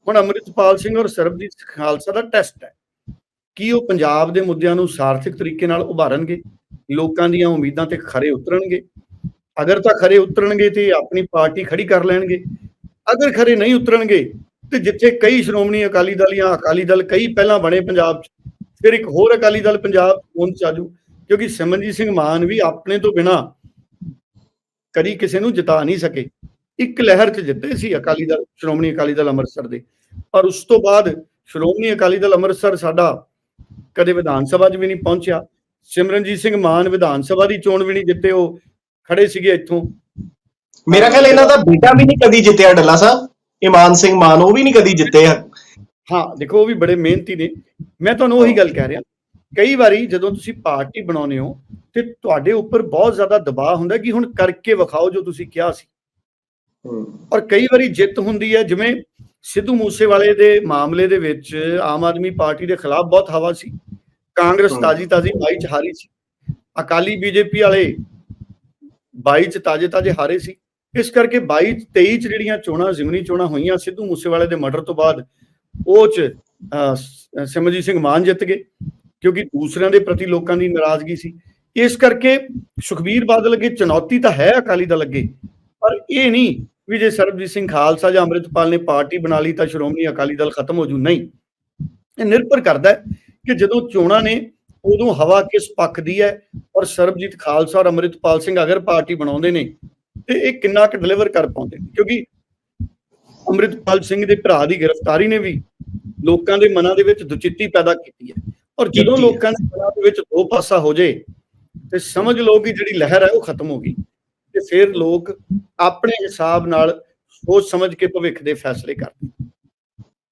ਹੁਣ ਅੰਮ੍ਰਿਤਪਾਲ ਸਿੰਘ ਔਰ ਸਰਬਜੀਤ ਖਾਲਸਾ ਦਾ ਟੈਸਟ ਹੈ। ਕੀ ਉਹ ਪੰਜਾਬ ਦੇ ਮੁੱਦਿਆਂ ਨੂੰ ਸਾਰਥਕ ਤਰੀਕੇ ਨਾਲ ਉਭਾਰਨਗੇ? ਲੋਕਾਂ ਦੀਆਂ ਉਮੀਦਾਂ ਤੇ ਖਰੇ ਉਤਰਨਗੇ? ਅਗਰ ਤਾਂ ਖਰੇ ਉਤਰਨਗੇ ਤੇ ਆਪਣੀ ਪਾਰਟੀ ਖੜੀ ਕਰ ਲੈਣਗੇ। ਅਗਰ ਖਰੇ ਨਹੀਂ ਉਤਰਨਗੇ ਤੇ ਜਿੱਥੇ ਕਈ ਸ਼੍ਰੋਮਣੀ ਅਕਾਲੀ ਦਲ ਜਾਂ ਅਕਾਲੀ ਦਲ ਕਈ ਪਹਿਲਾਂ ਬਣੇ ਪੰਜਾਬ 'ਚ, ਫਿਰ ਇੱਕ ਹੋਰ ਅਕਾਲੀ ਦਲ ਪੰਜਾਬ ਹੋਂਦ ਚ ਆਜੂ, ਕਿਉਂਕਿ ਸਿਮਰਨਜੀਤ ਸਿੰਘ ਮਾਨ ਵੀ ਆਪਣੇ ਤੋਂ ਬਿਨਾ ਕਦੀ ਕਿਸੇ ਨੂੰ ਜਿਤਾ ਨਹੀਂ ਸਕੇ। ਇੱਕ ਲਹਿਰ 'ਚ ਜਿੱਤੇ ਸੀ ਅਕਾਲੀ ਦਲ, ਸ਼੍ਰੋਮਣੀ ਅਕਾਲੀ ਦਲ ਅੰਮ੍ਰਿਤਸਰ ਦੇ। ਪਰ ਉਸ ਤੋਂ ਬਾਅਦ ਸ਼੍ਰੋਮਣੀ ਅਕਾਲੀ ਦਲ ਅੰਮ੍ਰਿਤਸਰ ਸਾਡਾ ਕਦੇ ਵਿਧਾਨ ਸਭਾ 'ਚ ਵੀ ਨਹੀਂ ਪਹੁੰਚਿਆ। ਸਿਮਰਨਜੀਤ ਸਿੰਘ ਮਾਨ ਵਿਧਾਨ ਸਭਾ ਦੀ ਚੋਣ ਵੀ ਨਹੀਂ ਜਿੱਤੇ ਉਹ। ਖੜੇ ਸੀਗੇ ਇੱਥੋਂ। ਮੇਰਾ ਖਿਆਲ ਇਹਨਾਂ ਦਾ ਬੇਟਾ ਵੀ ਨਹੀਂ ਕਦੀ ਜਿੱਤਿਆ ਡੱਲਾ ਸਾਹਿਬ। ਇਮਾਨ ਸਿੰਘ ਮਾਨ ਉਹ ਵੀ ਨਹੀਂ ਕਦੀ ਜਿੱਤੇ ਹਾਂ ਦੇਖੋ ਉਹ ਵੀ ਬੜੇ ਮਿਹਨਤੀ ਨੇ। ਮੈਂ ਤੁਹਾਨੂੰ ਉਹੀ ਗੱਲ ਕਹਿ ਰਿਹਾ। ਕਈ ਵਾਰੀ ਜਦੋਂ ਤੁਸੀਂ ਪਾਰਟੀ ਬਣਾਉਂਦੇ ਹੋ ਤੇ ਤੁਹਾਡੇ ਉੱਪਰ ਬਹੁਤ ਜ਼ਿਆਦਾ ਦਬਾਅ ਹੁੰਦਾ ਕਿ ਹੁਣ ਕਰਕੇ ਵਿਖਾਓ ਜੋ ਤੁਸੀਂ ਕਿਹਾ ਸੀ। ਔਰ ਕਈ ਵਾਰੀ ਜਿੱਤ ਹੁੰਦੀ ਹੈ ਜਿਵੇਂ ਸਿੱਧੂ ਮੂਸੇਵਾਲੇ ਦੇ ਮਾਮਲੇ ਦੇ ਵਿੱਚ ਆਮ ਆਦਮੀ ਪਾਰਟੀ ਦੇ ਖਿਲਾਫ ਬਹੁਤ ਹਵਾ ਸੀ। ਕਾਂਗਰਸ। ਤਾਜੀ ਤਾਜੀ 22 ਚ ਹਾਰੀ ਸੀ। ਅਕਾਲੀ ਬੀਜੇਪੀ ਵਾਲੇ 22 ਚ ਤਾਜੇ ਤਾਜੇ ਹਾਰੇ ਸੀ। ਇਸ ਕਰਕੇ 22 23 ਚ ਜਿਹੜੀਆਂ ਚੋਣਾਂ, ਜ਼ਿਮਨੀ ਚੋਣਾਂ ਹੋਈਆਂ, ਸਿੱਧੂ ਮੂਸੇਵਾਲੇ ਦੇ ਮਰਡਰ ਤੋਂ ਬਾਅਦ ਉਹ ਚ ਸਿਮਰਜੀਤ ਸਿੰਘ ਮਾਨ ਜਿੱਤ ਗਏ, ਕਿਉਂਕਿ ਦੂਸਰਿਆਂ ਦੇ ਪ੍ਰਤੀ ਲੋਕਾਂ ਦੀ ਨਾਰਾਜ਼ਗੀ ਸੀ। ਇਸ ਕਰਕੇ ਸੁਖਬੀਰ ਬਾਦਲ ਅੱਗੇ ਚੁਣੌਤੀ ਤਾਂ ਹੈ, ਅਕਾਲੀ ਦਲ ਅੱਗੇ, ਪਰ ਇਹ ਨਹੀਂ ਵੀ ਜੇ ਸਰਬਜੀਤ ਸਿੰਘ ਖਾਲਸਾ ਜਾਂ ਅੰਮ੍ਰਿਤਪਾਲ ਨੇ ਪਾਰਟੀ ਬਣਾ ਲਈ ਤਾਂ ਸ਼੍ਰੋਮਣੀ ਅਕਾਲੀ ਦਲ ਖਤਮ ਹੋ ਜੂ। ਨਹੀਂ, ਇਹ ਨਿਰਭਰ ਕਰਦਾ ਹੈ ਕਿ ਜਦੋਂ ਚੋਣਾਂ ਨੇ ਉਦੋਂ ਹਵਾ ਕਿਸ ਪੱਖ ਦੀ ਹੈ? ਔਰ ਸਰਬਜੀਤ ਖਾਲਸਾ ਔਰ ਅੰਮ੍ਰਿਤਪਾਲ ਸਿੰਘ ਅਗਰ ਪਾਰਟੀ ਬਣਾਉਂਦੇ ਨੇ ਤੇ ਇਹ ਕਿੰਨਾ ਕੁ ਡਿਲੀਵਰ ਕਰ ਪਾਉਂਦੇ ਨੇ? ਕਿਉਂਕਿ ਅੰਮ੍ਰਿਤਪਾਲ ਸਿੰਘ ਦੇ ਭਰਾ ਦੀ ਗ੍ਰਿਫਤਾਰੀ ਨੇ ਵੀ ਲੋਕਾਂ ਦੇ ਮਨਾਂ ਦੇ ਵਿੱਚ ਦੁਚਿੱਤੀ ਪੈਦਾ ਕੀਤੀ ਹੈ। ਔਰ ਜਦੋਂ। ਲੋਕਾਂ ਦੇ ਮਨਾਂ ਦੇ ਵਿੱਚ ਦੋ ਪਾਸਾ ਹੋ ਜੇ ਤੇ ਸਮਝ ਲਓ ਕਿ ਜਿਹੜੀ ਲਹਿਰ ਹੈ ਉਹ ਖਤਮ ਹੋ ਗਈ। ਤੇ ਫਿਰ ਲੋਕ ਆਪਣੇ ਹਿਸਾਬ ਨਾਲ ਸੋਚ ਸਮਝ ਕੇ ਭਵਿੱਖ ਦੇ ਫੈਸਲੇ ਕਰਦੇ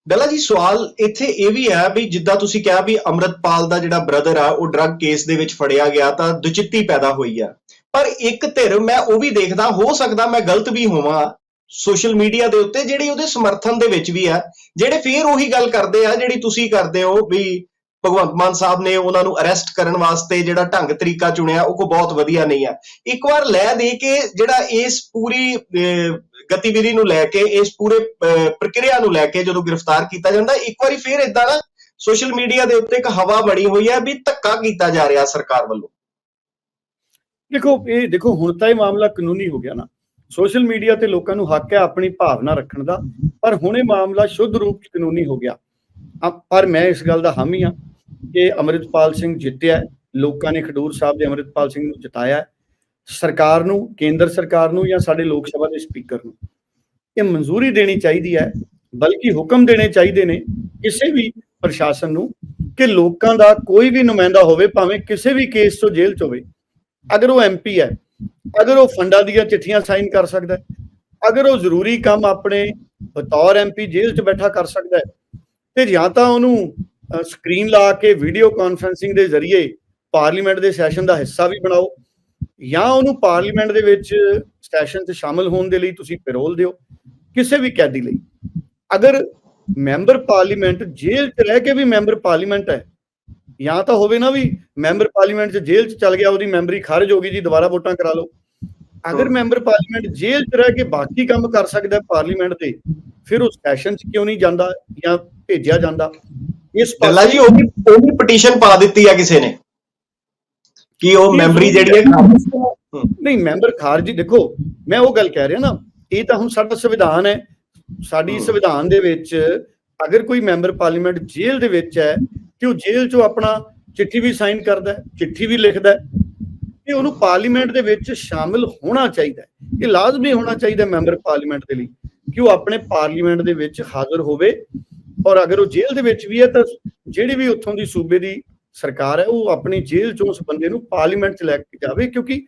ਡੱਲਾ ਜੀ, ਸਵਾਲ ਇੱਥੇ ਇਹ ਵੀ ਹੈ ਵੀ ਜਿੱਦਾਂ ਤੁਸੀਂ ਕਿਹਾ ਵੀ ਅਮਰਤਪਾਲ ਦਾ ਜਿਹੜਾ ਬ੍ਰਦਰ ਆ, ਉਹ ਡਰੱਗ ਕੇਸ ਦੇ ਵਿੱਚ ਫੜਿਆ ਗਿਆ ਤਾਂ ਦੁਚਿੱਤੀ ਪੈਦਾ ਹੋਈ ਆ। ਪਰ ਇੱਕ ਧਿਰ ਮੈਂ ਉਹ ਵੀ ਦੇਖਦਾ, ਹੋ ਸਕਦਾ ਮੈਂ ਗਲਤ ਵੀ ਹੋਵਾਂ ਸੋਸ਼ਲ ਮੀਡੀਆ ਦੇ ਉੱਤੇ, ਜਿਹੜੀ ਉਹਦੇ ਸਮਰਥਨ ਦੇ ਵਿੱਚ ਵੀ ਆ। ਜਿਹੜੇ ਫੇਰ ਉਹੀ ਗੱਲ ਕਰਦੇ ਆ, ਜਿਹੜੀ ਤੁਸੀਂ ਕਰਦੇ ਹੋ ਵੀ ਭਗਵੰਤ ਮਾਨ ਸਾਹਿਬ ਨੇ ਉਹਨਾਂ ਨੂੰ ਅਰੈਸਟ ਕਰਨ ਵਾਸਤੇ ਜਿਹੜਾ ਢੰਗ ਤਰੀਕਾ ਚੁਣਿਆ, ਉਹ ਕੋ ਬਹੁਤ ਵਧੀਆ ਨਹੀਂ ਆ। ਇੱਕ ਵਾਰ ਲੈ ਦੇ ਕੇ ਜਿਹੜਾ ਇਸ ਪੂਰੀ ਗਤੀਵਿਧੀ ਨੂੰ ਲੈ ਕੇ, ਇਸ ਪੂਰੇ ਪ੍ਰਕਿਰਿਆ ਨੂੰ ਲੈ ਕੇ ਜਦੋਂ ਗ੍ਰਿਫਤਾਰ ਕੀਤਾ ਜਾਂਦਾ, ਇੱਕ ਵਾਰੀ ਫੇਰ ਇਦਾਂ ਨਾ ਸੋਸ਼ਲ ਮੀਡੀਆ ਦੇ ਉੱਤੇ ਇੱਕ ਹਵਾ ਬਣੀ ਹੋਈ ਹੈ ਵੀ ਧੱਕਾ ਕੀਤਾ ਜਾ ਰਿਹਾ ਸਰਕਾਰ ਵੱਲੋਂ। ਦੇਖੋ, ਇਹ ਦੇਖੋ, ਹੁਣ ਤਾਂ ਇਹ ਮਾਮਲਾ ਕਾਨੂੰਨੀ ਹੋ ਗਿਆ ਨਾ। ਸੋਸ਼ਲ ਮੀਡੀਆ ਤੇ ਲੋਕਾਂ ਨੂੰ ਹੱਕ ਹੈ ਆਪਣੀ ਭਾਵਨਾ ਰੱਖਣ ਦਾ, ਪਰ ਹੁਣ ਇਹ ਮਾਮਲਾ ਸ਼ੁੱਧ ਰੂਪ ਚ ਕਾਨੂੰਨੀ ਹੋ ਗਿਆ। ਪਰ ਮੈਂ ਇਸ ਗੱਲ ਦਾ ਹਾਮੀ ਹਾਂ ਕਿ ਅਮਰਿਤਪਾਲ ਸਿੰਘ ਜਿੱਤਿਆ ਲੋਕਾਂ ਨੇ ਖਡੂਰ ਸਾਹਿਬ ਦੇ ਅਮਰਿਤਪਾਲ ਸਿੰਘ ਨੂੰ ਜਿਤਾਇਆ ਸਰਕਾਰ ਨੂੰ, ਕੇਂਦਰ ਸਰਕਾਰ ਨੂੰ ਜਾਂ ਸਾਡੇ ਲੋਕ ਸਭਾ ਦੇ ਸਪੀਕਰ ਨੂੰ। ਇਹ ਮਨਜ਼ੂਰੀ ਦੇਣੀ ਚਾਹੀਦੀ ਹੈ, ਬਲਕਿ ਹੁਕਮ ਦੇਣੇ ਚਾਹੀਦੇ ਨੇ ਕਿਸੇ ਵੀ ਪ੍ਰਸ਼ਾਸਨ ਨੂੰ ਕਿ ਲੋਕਾਂ ਦਾ ਕੋਈ ਵੀ ਨੁਮਾਇੰਦਾ ਹੋਵੇ, ਭਾਵੇਂ ਕਿਸੇ ਵੀ ਕੇਸ ਤੋਂ ਜੇਲ੍ਹ ਚ ਹੋਵੇ। ਅਗਰ ਉਹ ਐਮਪੀ ਹੈ, ਅਗਰ ਉਹ ਫੰਡਾਂ ਦੀਆਂ ਚਿੱਠੀਆਂ ਸਾਈਨ ਕਰ ਸਕਦਾ ਹੈ, ਅਗਰ ਉਹ ਜ਼ਰੂਰੀ ਕੰਮ ਆਪਣੇ ਬਤੌਰ ਐਮਪੀ ਜੇਲ੍ਹ 'ਚ ਬੈਠਾ ਕਰ ਸਕਦਾ ਹੈ, ਤੇ ਜਾਂ ਤਾਂ ਉਹਨੂੰ ਸਕਰੀਨ ਲਾ ਕੇ ਵੀਡੀਓ ਕਾਨਫਰੈਂਸਿੰਗ ਦੇ ਜ਼ਰੀਏ ਪਾਰਲੀਮੈਂਟ ਦੇ ਸੈਸ਼ਨ ਦਾ ਹਿੱਸਾ ਵੀ ਬਣਾਓ ਜਾਂ ਉਹਨੂੰ ਪਾਰਲੀਮੈਂਟ ਦੇ ਵਿੱਚ ਸੈਸ਼ਨ 'ਚ ਸ਼ਾਮਲ ਹੋਣ ਦੇ ਲਈ ਤੁਸੀਂ ਪੈਰੋਲ ਦਿਓ ਕਿਸੇ ਵੀ ਕੈਦੀ ਲਈ। ਅਗਰ ਮੈਂਬਰ ਪਾਰਲੀਮੈਂਟ ਜੇਲ੍ਹ 'ਚ ਰਹਿ ਕੇ ਵੀ ਮੈਂਬਰ ਪਾਰਲੀਮੈਂਟ ਹੈ ਜਾਂ ਤਾਂ ਹੋਵੇ ਨਾ ਵੀ ਮੈਂਬਰ ਪਾਰਲੀਮੈਂਟ 'ਚ ਜੇਲ੍ਹ 'ਚ ਚਲ ਗਿਆ ਉਹਦੀ ਮੈਂਬਰੀ ਖਾਰਜ ਹੋ ਗਈ ਜੀ ਦੁਬਾਰਾ ਵੋਟਾਂ ਕਰਾ ਲਓ। ਅਗਰ। ਮੈਂਬਰ ਪਾਰਲੀਮੈਂਟ ਜੇਲ੍ਹ 'ਚ ਰਹਿ ਕੇ ਬਾਕੀ ਕੰਮ ਕਰ ਸਕਦਾ ਪਾਰਲੀਮੈਂਟ ਦੇ ਫਿਰ ਉਹ ਸੈਸ਼ਨ 'ਚ ਕਿਉਂ ਨਹੀਂ ਜਾਂਦਾ ਜਾਂ ਭੇਜਿਆ ਜਾਂਦਾ? ਇਸ ਡੱਲਾ ਜੀ ਉਹ ਵੀ ਪਟੀਸ਼ਨ ਪਾ ਦਿੱਤੀ ਆ ਕਿਸੇ ਨੇ। ਕਿ ਉਹ ਮੈਂਬਰੀ ਜਿਹੜੀ ਹੈ। ਨਹੀਂ ਮੈਂਬਰ ਖਾਰਜੀ ਦੇਖੋ ਮੈਂ ਉਹ ਗੱਲ ਕਹਿ ਰਿਹਾ ਨਾ ਇਹ ਤਾਂ ਹੁਣ ਸਾਡਾ ਸੰਵਿਧਾਨ ਹੈ ਸਾਡੀ। ਸੰਵਿਧਾਨ ਦੇ ਵਿੱਚ ਅਗਰ ਕੋਈ ਮੈਂਬਰ ਪਾਰਲੀਮੈਂਟ ਜੇਲ੍ਹ ਦੇ ਵਿੱਚ ਹੈ ਤੇ ਉਹ ਜੇਲ੍ਹ 'ਚੋਂ ਆਪਣਾ ਚਿੱਠੀ ਵੀ ਸਾਈਨ ਕਰਦਾ ਹੈ ਚਿੱਠੀ ਵੀ ਲਿਖਦਾ ਹੈ ਤੇ ਉਹਨੂੰ ਪਾਰਲੀਮੈਂਟ ਦੇ ਵਿੱਚ ਸ਼ਾਮਿਲ ਹੋਣਾ ਚਾਹੀਦਾ ਹੈ ਇਹ ਲਾਜ਼ਮੀ ਹੋਣਾ ਚਾਹੀਦਾ ਮੈਂਬਰ ਪਾਰਲੀਮੈਂਟ ਦੇ ਲਈ ਕਿ ਉਹ ਆਪਣੇ ਪਾਰਲੀਮੈਂਟ ਦੇ ਵਿੱਚ ਹਾਜ਼ਰ ਹੋਵੇ ਔਰ ਅਗਰ ਉਹ ਜੇਲ੍ਹ ਦੇ ਵਿੱਚ ਵੀ ਹੈ ਤਾਂ ਜਿਹੜੀ ਵੀ ਉੱਥੋਂ ਦੀ ਸੂਬੇ ਦੀ ਸਰਕਾਰ ਹੈ ਉਹ ਆਪਣੀ ਜੇਲ੍ਹ 'ਚੋਂ ਉਸ ਬੰਦੇ ਨੂੰ ਪਾਰਲੀਮੈਂਟ 'ਚ ਲੈ ਕੇ ਜਾਵੇ ਕਿਉਂਕਿ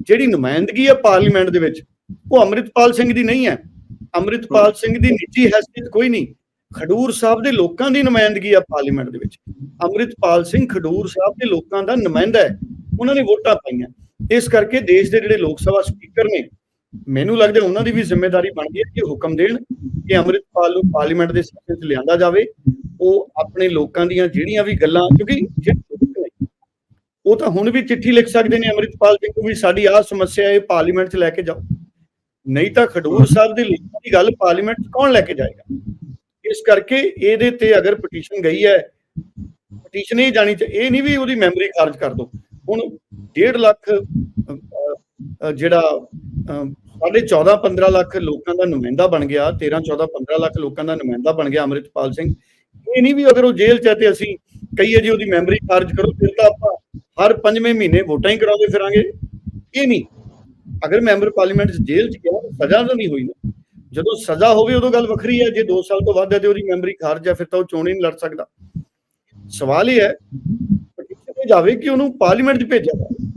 ਜਿਹੜੀ ਨੁਮਾਇੰਦਗੀ ਹੈ ਪਾਰਲੀਮੈਂਟ ਦੇ ਵਿੱਚ ਉਹ ਅੰਮ੍ਰਿਤਪਾਲ ਸਿੰਘ ਦੀ ਨਹੀਂ ਹੈ। ਅੰਮ੍ਰਿਤਪਾਲ ਸਿੰਘ ਦੀ ਨਿੱਜੀ ਹੈਸੀਅਤ ਕੋਈ ਨਹੀਂ। ਖਡੂਰ ਸਾਹਿਬ ਦੇ ਲੋਕਾਂ ਦੀ ਨੁਮਾਇੰਦਗੀ ਆ ਪਾਰਲੀਮੈਂਟ ਦੇ ਵਿੱਚ। ਅੰਮ੍ਰਿਤਪਾਲ ਸਿੰਘ ਖਡੂਰ ਸਾਹਿਬ ਦੇ ਲੋਕਾਂ ਦਾ ਨੁਮਾਇੰਦਾ ਹੈ। ਉਹਨਾਂ ਨੇ ਵੋਟਾਂ ਪਾਈਆਂ। ਇਸ ਕਰਕੇ ਦੇਸ਼ ਦੇ ਜਿਹੜੇ ਲੋਕ ਸਭਾ ਸਪੀਕਰ ਨੇ ਮੈਨੂੰ ਲੱਗਦਾ ਉਹਨਾਂ ਦੀ ਵੀ ਜ਼ਿੰਮੇਵਾਰੀ ਬਣਦੀ ਹੈ ਕਿ ਹੁਕਮ ਦੇਣ ਕਿ ਅੰਮ੍ਰਿਤਪਾਲ ਨੂੰ ਪਾਰਲੀਮੈਂਟ ਦੇ ਸੈਸ਼ਨ 'ਚ ਲਿਆਂਦਾ ਜਾਵੇ। ਉਹ ਆਪਣੇ ਲੋਕਾਂ ਦੀਆਂ ਜਿਹੜੀਆਂ ਵੀ ਗੱਲਾਂ ਕਿਉਂਕਿ ਉਹ ਤਾਂ ਹੁਣ ਵੀ ਚਿੱਠੀ ਲਿਖ ਸਕਦੇ ਨੇ ਅੰਮ੍ਰਿਤਪਾਲ ਸਿੰਘ ਨੂੰ ਵੀ ਸਾਡੀ ਆਹ ਸਮੱਸਿਆ ਹੈ ਪਾਰਲੀਮੈਂਟ 'ਚ ਲੈ ਕੇ ਜਾਓ। ਨਹੀਂ ਤਾਂ ਖਡੂਰ ਸਾਹਿਬ ਦੇ ਲੋਕਾਂ ਦੀ ਗੱਲ ਪਾਰਲੀਮੈਂਟ 'ਚ ਕੌਣ ਲੈ ਕੇ ਜਾਏਗਾ? ਇਸ ਕਰਕੇ ਇਹਦੇ ਤੇ ਅਗਰ ਪਟੀਸ਼ਨ ਗਈ ਹੈ ਪਟੀਸ਼ਨ ਹੀ ਜਾਣੀ ਚ ਇਹ ਨਹੀਂ ਵੀ ਉਹਦੀ ਮੈਮਰੀ ਖਾਰਜ ਕਰ ਦੋ। ਹੁਣ 1.5 ਲੱਖ ਅਹ, ਅਹ, ਜਿਹੜਾ ਸਾਡੇ ਸਾਢੇ 14 15 ਲੱਖ ਲੋਕਾਂ ਦਾ ਨੁਮਾਇੰਦਾ ਬਣ ਗਿਆ 13 14 15 ਲੱਖ ਲੋਕਾਂ ਦਾ ਨੁਮਾਇੰਦਾ ਬਣ ਗਿਆ ਅੰਮ੍ਰਿਤਪਾਲ ਸਿੰਘ। ਇਹ ਨਹੀਂ ਵੀ ਅਗਰ ਉਹ ਜੇਲ੍ਹ ਚ ਹੈ ਤੇ ਅਸੀਂ ਕਹੀਏ ਜੀ ਉਹਦੀ ਮੈਮਰੀ ਖਾਰਜ ਕਰੋ, ਫਿਰ ਤਾਂ ਆਪਾਂ ਹਰ ਪੰਜਵੇਂ ਮਹੀਨੇ ਵੋਟਾਂ ਹੀ ਕਰਾਉਂਦੇ ਫਿਰਾਂਗੇ। ਇਹ ਨਹੀਂ। ਅਗਰ ਮੈਂਬਰ ਪਾਰਲੀਮੈਂਟ ਜੇਲ੍ਹ ਚ ਗਿਆ, ਸਜ਼ਾ ਤਾਂ ਨਹੀਂ ਹੋਈ ਨਾ। ਜਦੋਂ ਸਜ਼ਾ ਹੋਵੇ ਉਦੋਂ ਗੱਲ ਵੱਖਰੀ ਹੈ, ਜੇ 2 ਸਾਲ ਤੋਂ ਵੱਧ ਹੈ ਤੇ ਉਹਦੀ ਮੈਮਰੀ ਖਾਰਜ ਹੈ, ਫਿਰ ਤਾਂ ਉਹ ਚੋਣ ਹੀ ਨਹੀਂ ਲੜ ਸਕਦਾ। ਸਵਾਲ ਇਹ ਹੈ, petition ਜਾਵੇ ਕਿ ਉਹਨੂੰ ਪਾਰਲੀਮੈਂਟ 'ਚ ਭੇਜਿਆ ਜਾਵੇ।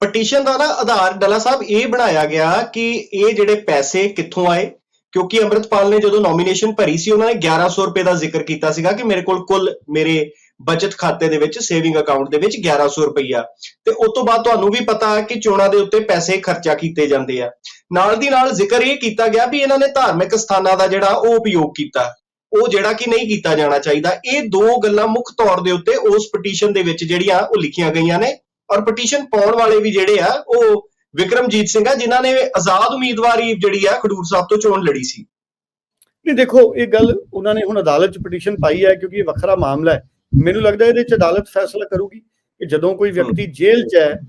ਪਟੀਸ਼ਨ ਦਾ ਨਾ ਆਧਾਰ ਡਲਾ ਸਾਹਿਬ ਇਹ ਬਣਾਇਆ ਗਿਆ ਕਿ ਇਹ ਜਿਹੜੇ ਪੈਸੇ ਕਿੱਥੋਂ ਆਏ, ਕਿਉਂਕਿ ਅੰਮ੍ਰਿਤਪਾਲ ਨੇ ਜਦੋਂ ਨੋਮੀਨੇਸ਼ਨ ਭਰੀ ਸੀ, ਉਹਨਾਂ ਨੇ 1100 ਰੁਪਏ ਦਾ ਜ਼ਿਕਰ ਕੀਤਾ ਸੀਗਾ ਕਿ ਮੇਰੇ ਕੋਲ ਕੁੱਲ ਮੇਰੇ ਬਚਤ ਖਾਤੇ ਦੇ ਵਿੱਚ ਸੇਵਿੰਗ ਅਕਾਊਂਟ ਦੇ ਵਿੱਚ 1100 ਰੁਪਈਆ। ਤੇ ਉਸ ਤੋਂ ਬਾਅਦ ਤੁਹਾਨੂੰ ਵੀ ਪਤਾ ਹੈ ਕਿ ਚੋਣਾਂ ਦੇ ਉੱਤੇ ਪੈਸੇ ਖਰਚਾ ਕੀਤੇ ਜਾਂਦੇ ਆ। ਨਾਲ ਦੀ ਨਾਲ ਜ਼ਿਕਰ ਇਹ ਕੀਤਾ ਗਿਆ ਵੀ ਇਹਨਾਂ ਨੇ ਧਾਰਮਿਕ ਸਥਾਨਾਂ ਦਾ ਜਿਹੜਾ ਉਹ ਉਪਯੋਗ ਕੀਤਾ। ਉਹ ਜਿਹੜਾ ਕਿ ਨਹੀਂ ਕੀਤਾ ਜਾਣਾ ਚਾਹੀਦਾ। ਇਹ ਦੋ ਗੱਲਾਂ ਮੁੱਖ ਤੌਰ ਦੇ ਉੱਤੇ ਉਸ ਪਟੀਸ਼ਨ ਦੇ ਵਿੱਚ ਜਿਹੜੀਆਂ ਉਹ ਲਿਖੀਆਂ ਗਈਆਂ ਨੇ। ਔਰ ਪਟੀਸ਼ਨ ਪਾਉਣ ਵਾਲੇ ਵੀ ਜਿਹੜੇ ਆ ਉਹ ਵਿਕਰਮਜੀਤ ਸਿੰਘ ਆ ਜਿਨ੍ਹਾਂ ਨੇ ਆਜ਼ਾਦ ਉਮੀਦਵਾਰੀ ਜਿਹੜੀ ਆ ਖਡੂਰ ਸਾਹਿਬ ਤੋਂ ਚੋਣ ਲੜੀ ਸੀ। ਨਹੀਂ ਦੇਖੋ ਇਹ ਗੱਲ ਉਹਨਾਂ ਨੇ ਹੁਣ ਅਦਾਲਤ 'ਚ ਪਟੀਸ਼ਨ ਪਾਈ ਹੈ ਕਿਉਂਕਿ ਇਹ ਵੱਖਰਾ ਮਾਮਲਾ ਹੈ। ਮੈਨੂੰ ਲੱਗਦਾ ਇਹਦੇ 'ਚ ਅਦਾਲਤ ਫੈਸਲਾ ਕਰੂਗੀ ਕਿ ਜਦੋਂ ਕੋਈ ਵਿਅਕਤੀ ਜੇਲ੍ਹ 'ਚ ਹੈ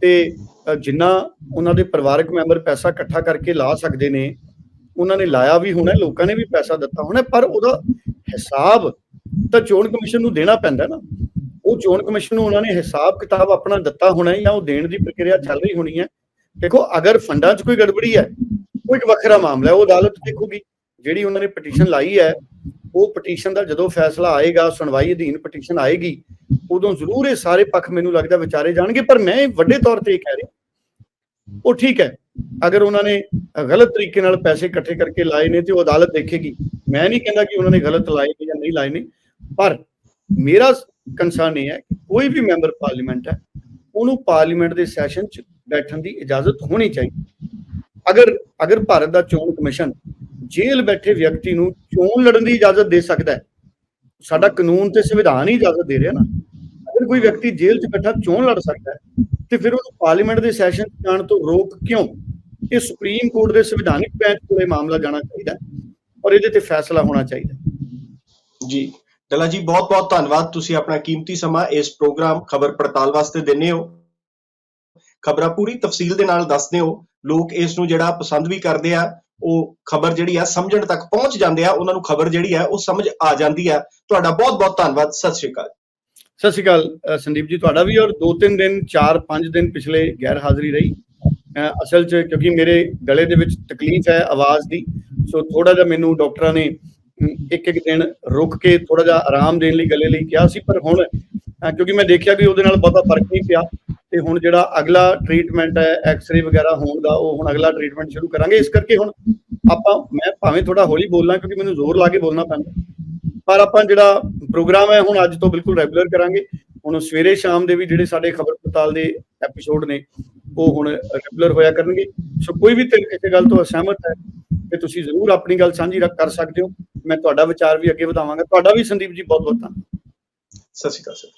ਤੇ ਜਿੰਨਾ ਉਹਨਾਂ ਦੇ ਪਰਿਵਾਰਕ ਮੈਂਬਰ ਪੈਸਾ ਇਕੱਠਾ ਕਰਕੇ ਲਾ ਸਕਦੇ ਨੇ ਉਹਨਾਂ ਨੇ ਲਾਇਆ ਵੀ ਹੋਣਾ ਲੋਕਾਂ ਨੇ ਵੀ ਪੈਸਾ ਦਿੱਤਾ ਹੋਣਾ ਪਰ ਉਹਦਾ ਹਿਸਾਬ ਤਾਂ ਚੋਣ ਕਮਿਸ਼ਨ ਨੂੰ ਦੇਣਾ ਪੈਂਦਾ ਨਾ। ਉਹ ਚੋਣ ਕਮਿਸ਼ਨ ਨੂੰ ਉਹਨਾਂ ਨੇ ਹਿਸਾਬ ਕਿਤਾਬ ਆਪਣਾ ਦਿੱਤਾ ਹੋਣਾ ਹੈ ਜਾਂ ਉਹ ਦੇਣ ਦੀ ਪ੍ਰਕਿਰਿਆ ਚੱਲ ਰਹੀ ਹੋਣੀ ਹੈ। ਦੇਖੋ, ਅਗਰ ਫੰਡਾਂ 'ਚ ਕੋਈ ਗੜਬੜੀ ਹੈ, ਉਹ ਇੱਕ ਵੱਖਰਾ ਮਾਮਲਾ ਹੈ, ਉਹ ਅਦਾਲਤ ਦੇਖੂਗੀ। ਜਿਹੜੀ ਉਹਨਾਂ ਨੇ ਪਟੀਸ਼ਨ ਲਾਈ ਹੈ, ਉਹ ਪਟੀਸ਼ਨ ਦਾ ਜਦੋਂ ਫੈਸਲਾ ਆਏਗਾ, ਸੁਣਵਾਈ ਅਧੀਨ ਪਟੀਸ਼ਨ ਆਏਗੀ, ਉਦੋਂ ਜ਼ਰੂਰ ਇਹ ਸਾਰੇ ਪੱਖ ਮੈਨੂੰ ਲੱਗਦਾ ਵਿਚਾਰੇ ਜਾਣਗੇ, ਪਰ ਮੈਂ ਵੱਡੇ ਤੌਰ ਤੇ ਇਹ ਕਹਿ ਰਿਹਾ। ਉਹ ਠੀਕ ਹੈ, ਅਗਰ ਉਹਨਾਂ ਨੇ ਗਲਤ ਤਰੀਕੇ ਨਾਲ ਪੈਸੇ ਇਕੱਠੇ ਕਰਕੇ ਲਾਏ ਨੇ ਤੇ ਉਹ ਅਦਾਲਤ ਦੇਖੇਗੀ। ਮੈਂ ਨਹੀਂ ਕਹਿੰਦਾ ਕਿ ਉਹਨਾਂ ਨੇ ਗਲਤ ਲਾਏ ਨੇ ਜਾਂ ਨਹੀਂ ਲਾਏ ਨੇ, ਪਰ ਮੇਰਾ ਕੰਸਰਨ ਇਹ ਹੈ ਕਿ ਕੋਈ ਵੀ ਮੈਂਬਰ ਪਾਰਲੀਮੈਂਟ ਹੈ, ਉਹਨੂੰ ਪਾਰਲੀਮੈਂਟ ਦੇ ਸੈਸ਼ਨ 'ਚ ਬੈਠਣ ਦੀ ਇਜਾਜ਼ਤ ਹੋਣੀ ਚਾਹੀਦੀ। ਅਗਰ ਅਗਰ ਭਾਰਤ ਦਾ ਚੋਣ ਕਮਿਸ਼ਨ ਜੇਲ੍ਹ ਬੈਠੇ ਵਿਅਕਤੀ ਨੂੰ ਚੋਣ ਲੜਨ ਦੀ ਇਜਾਜ਼ਤ ਦੇ ਸਕਦਾ ਹੈ, ਸਾਡਾ ਕਾਨੂੰਨ ਤੇ ਸੰਵਿਧਾਨ ਹੀ ਇਜਾਜ਼ਤ ਦੇ ਰਿਹਾ ਨਾ। ਅਗਰ ਕੋਈ ਵਿਅਕਤੀ ਜੇਲ੍ਹ 'ਚ ਬੈਠਾ ਚੋਣ ਲੜ ਸਕਦਾ ਹੈ, ਤੇ ਫਿਰ ਉਹਨੂੰ ਪਾਰਲੀਮੈਂਟ ਦੇ ਸੈਸ਼ਨ ਜਾਣ ਤੋਂ ਰੋਕ ਕਿਉਂ? ਇਹ ਸੁਪਰੀਮ ਕੋਰਟ ਦੇ ਸੰਵਿਧਾਨਿਕ ਬੈਂਚ ਕੋਲੇ ਮਾਮਲਾ ਜਾਣਾ ਚਾਹੀਦਾ ਔਰ ਇਹਦੇ ਤੇ ਫੈਸਲਾ ਹੋਣਾ ਚਾਹੀਦਾ ਜੀ। ਡਲਾ ਜੀ, ਬਹੁਤ ਬਹੁਤ ਧੰਨਵਾਦ। ਤੁਸੀਂ ਆਪਣਾ ਕੀਮਤੀ ਸਮਾਂ ਇਸ ਪ੍ਰੋਗਰਾਮ ਖਬਰ ਪੜਤਾਲ ਵਾਸਤੇ ਦਿੰਦੇ ਹੋ। ਖਬਰਾਂ ਪੂਰੀ ਤਫਸੀਲ ਦੇ ਨਾਲ ਦੱਸਦੇ ਹੋ। ਲੋਕ ਇਸ ਨੂੰ ਜਿਹੜਾ ਪਸੰਦ ਵੀ ਕਰਦੇ ਆ, ਉਹ ਖਬਰ ਜਿਹੜੀ ਆ, ਸਮਝਣ ਤੱਕ ਪਹੁੰਚ ਜਾਂਦੇ ਆ, ਉਹਨਾਂ ਨੂੰ ਖਬਰ ਜਿਹੜੀ ਆ, ਉਹ ਸਮਝ ਆ ਜਾਂਦੀ ਆ। ਤੁਹਾਡਾ ਬਹੁਤ ਬਹੁਤ ਧੰਨਵਾਦ। ਸਤਿ ਸ਼੍ਰੀ ਅਕਾਲ। ਸਤਿ ਸ਼੍ਰੀ ਅਕਾਲ ਸੰਦੀਪ ਜੀ, ਤੁਹਾਡਾ ਵੀ ਔਰ ਦੋ, ਤਿੰਨ ਦਿਨ 4-5 ਦਿਨ ਪਿਛਲੇ ਗੈਰ ਹਾਜ਼ਰੀ ਰਹੀ। ਅਸਲ 'ਚ ਕਿਉਂਕਿ ਮੇਰੇ ਗਲੇ ਦੇ ਵਿੱਚ ਤਕਲੀਫ ਹੈ ਆਵਾਜ਼ ਦੀ, ਸੋ ਥੋੜਾ ਜਿਹਾ ਮੈਨੂੰ ਡਾਕਟਰਾਂ ਨੇ ਇੱਕ ਇੱਕ ਦਿਨ ਰੁਕ ਕੇ ਥੋੜਾ ਜਿਹਾ ਆਰਾਮ ਦੇਣ ਲਈ, ਗਲੇ ਲਈ ਕਿਹਾ ਸੀ, ਪਰ ਹੁਣ ਕਿਉਂਕਿ ਮੈਂ ਦੇਖਿਆ ਵੀ ਉਹਦੇ ਨਾਲ ਬਹੁਤਾ ਫ਼ਰਕ ਨਹੀਂ ਪਿਆ ਤੇ ਹੁਣ ਜਿਹੜਾ ਅਗਲਾ ਟ੍ਰੀਟਮੈਂਟ ਹੈ ਐਕਸ-ਰੇ ਵਗੈਰਾ ਹੋਣ ਦਾ, ਉਹ ਹੁਣ ਅਗਲਾ ਟ੍ਰੀਟਮੈਂਟ ਸ਼ੁਰੂ ਕਰਾਂਗੇ। ਇਸ ਕਰਕੇ ਹੁਣ ਆਪਾਂ, ਮੈਂ ਭਾਵੇਂ ਥੋੜਾ ਹੌਲੀ ਬੋਲਣਾ ਕਿਉਂਕਿ ਮੈਨੂੰ ਜ਼ੋਰ ਲਾ ਕੇ ਬੋਲਣਾ ਪੈਂਦਾ। ਪਰ ਆਪਾਂ ਜਿਹੜਾ ਪ੍ਰੋਗਰਾਮ ਹੈ, ਹੁਣ ਅੱਜ ਤੋਂ ਬਿਲਕੁਲ ਰੈਗੂਲਰ ਕਰਾਂਗੇ। ਹੁਣ ਸਵੇਰੇ ਸ਼ਾਮ ਦੇ ਵੀ ਜਿਹੜੇ ਸਾਡੇ ਖਬਰ ਪੜਤਾਲ ਦੇ ਐਪੀਸੋਡ ਨੇ, ਉਹ ਹੁਣ ਰੈਗੂਲਰ ਹੋਇਆ ਕਰਨਗੇ। ਸੋ ਕੋਈ ਵੀ ਤੇ ਕਿਸੇ ਗੱਲ ਤੋਂ ਅਸਹਿਮਤ ਹੈ ਤੇ ਤੁਸੀਂ ਜ਼ਰੂਰ ਆਪਣੀ ਗੱਲ ਸਾਂਝੀ ਰੱਖ- ਕਰ ਸਕਦੇ ਹੋ। ਮੈਂ ਤੁਹਾਡਾ ਵਿਚਾਰ ਵੀ ਅੱਗੇ ਵਧਾਵਾਂਗਾ। ਤੁਹਾਡਾ ਵੀ ਸੰਦੀਪ ਜੀ ਬਹੁਤ ਬਹੁਤ ਧੰਨਵਾਦ। ਸਤਿ ਸ਼੍ਰੀ ਅਕਾਲ, ਸਰ।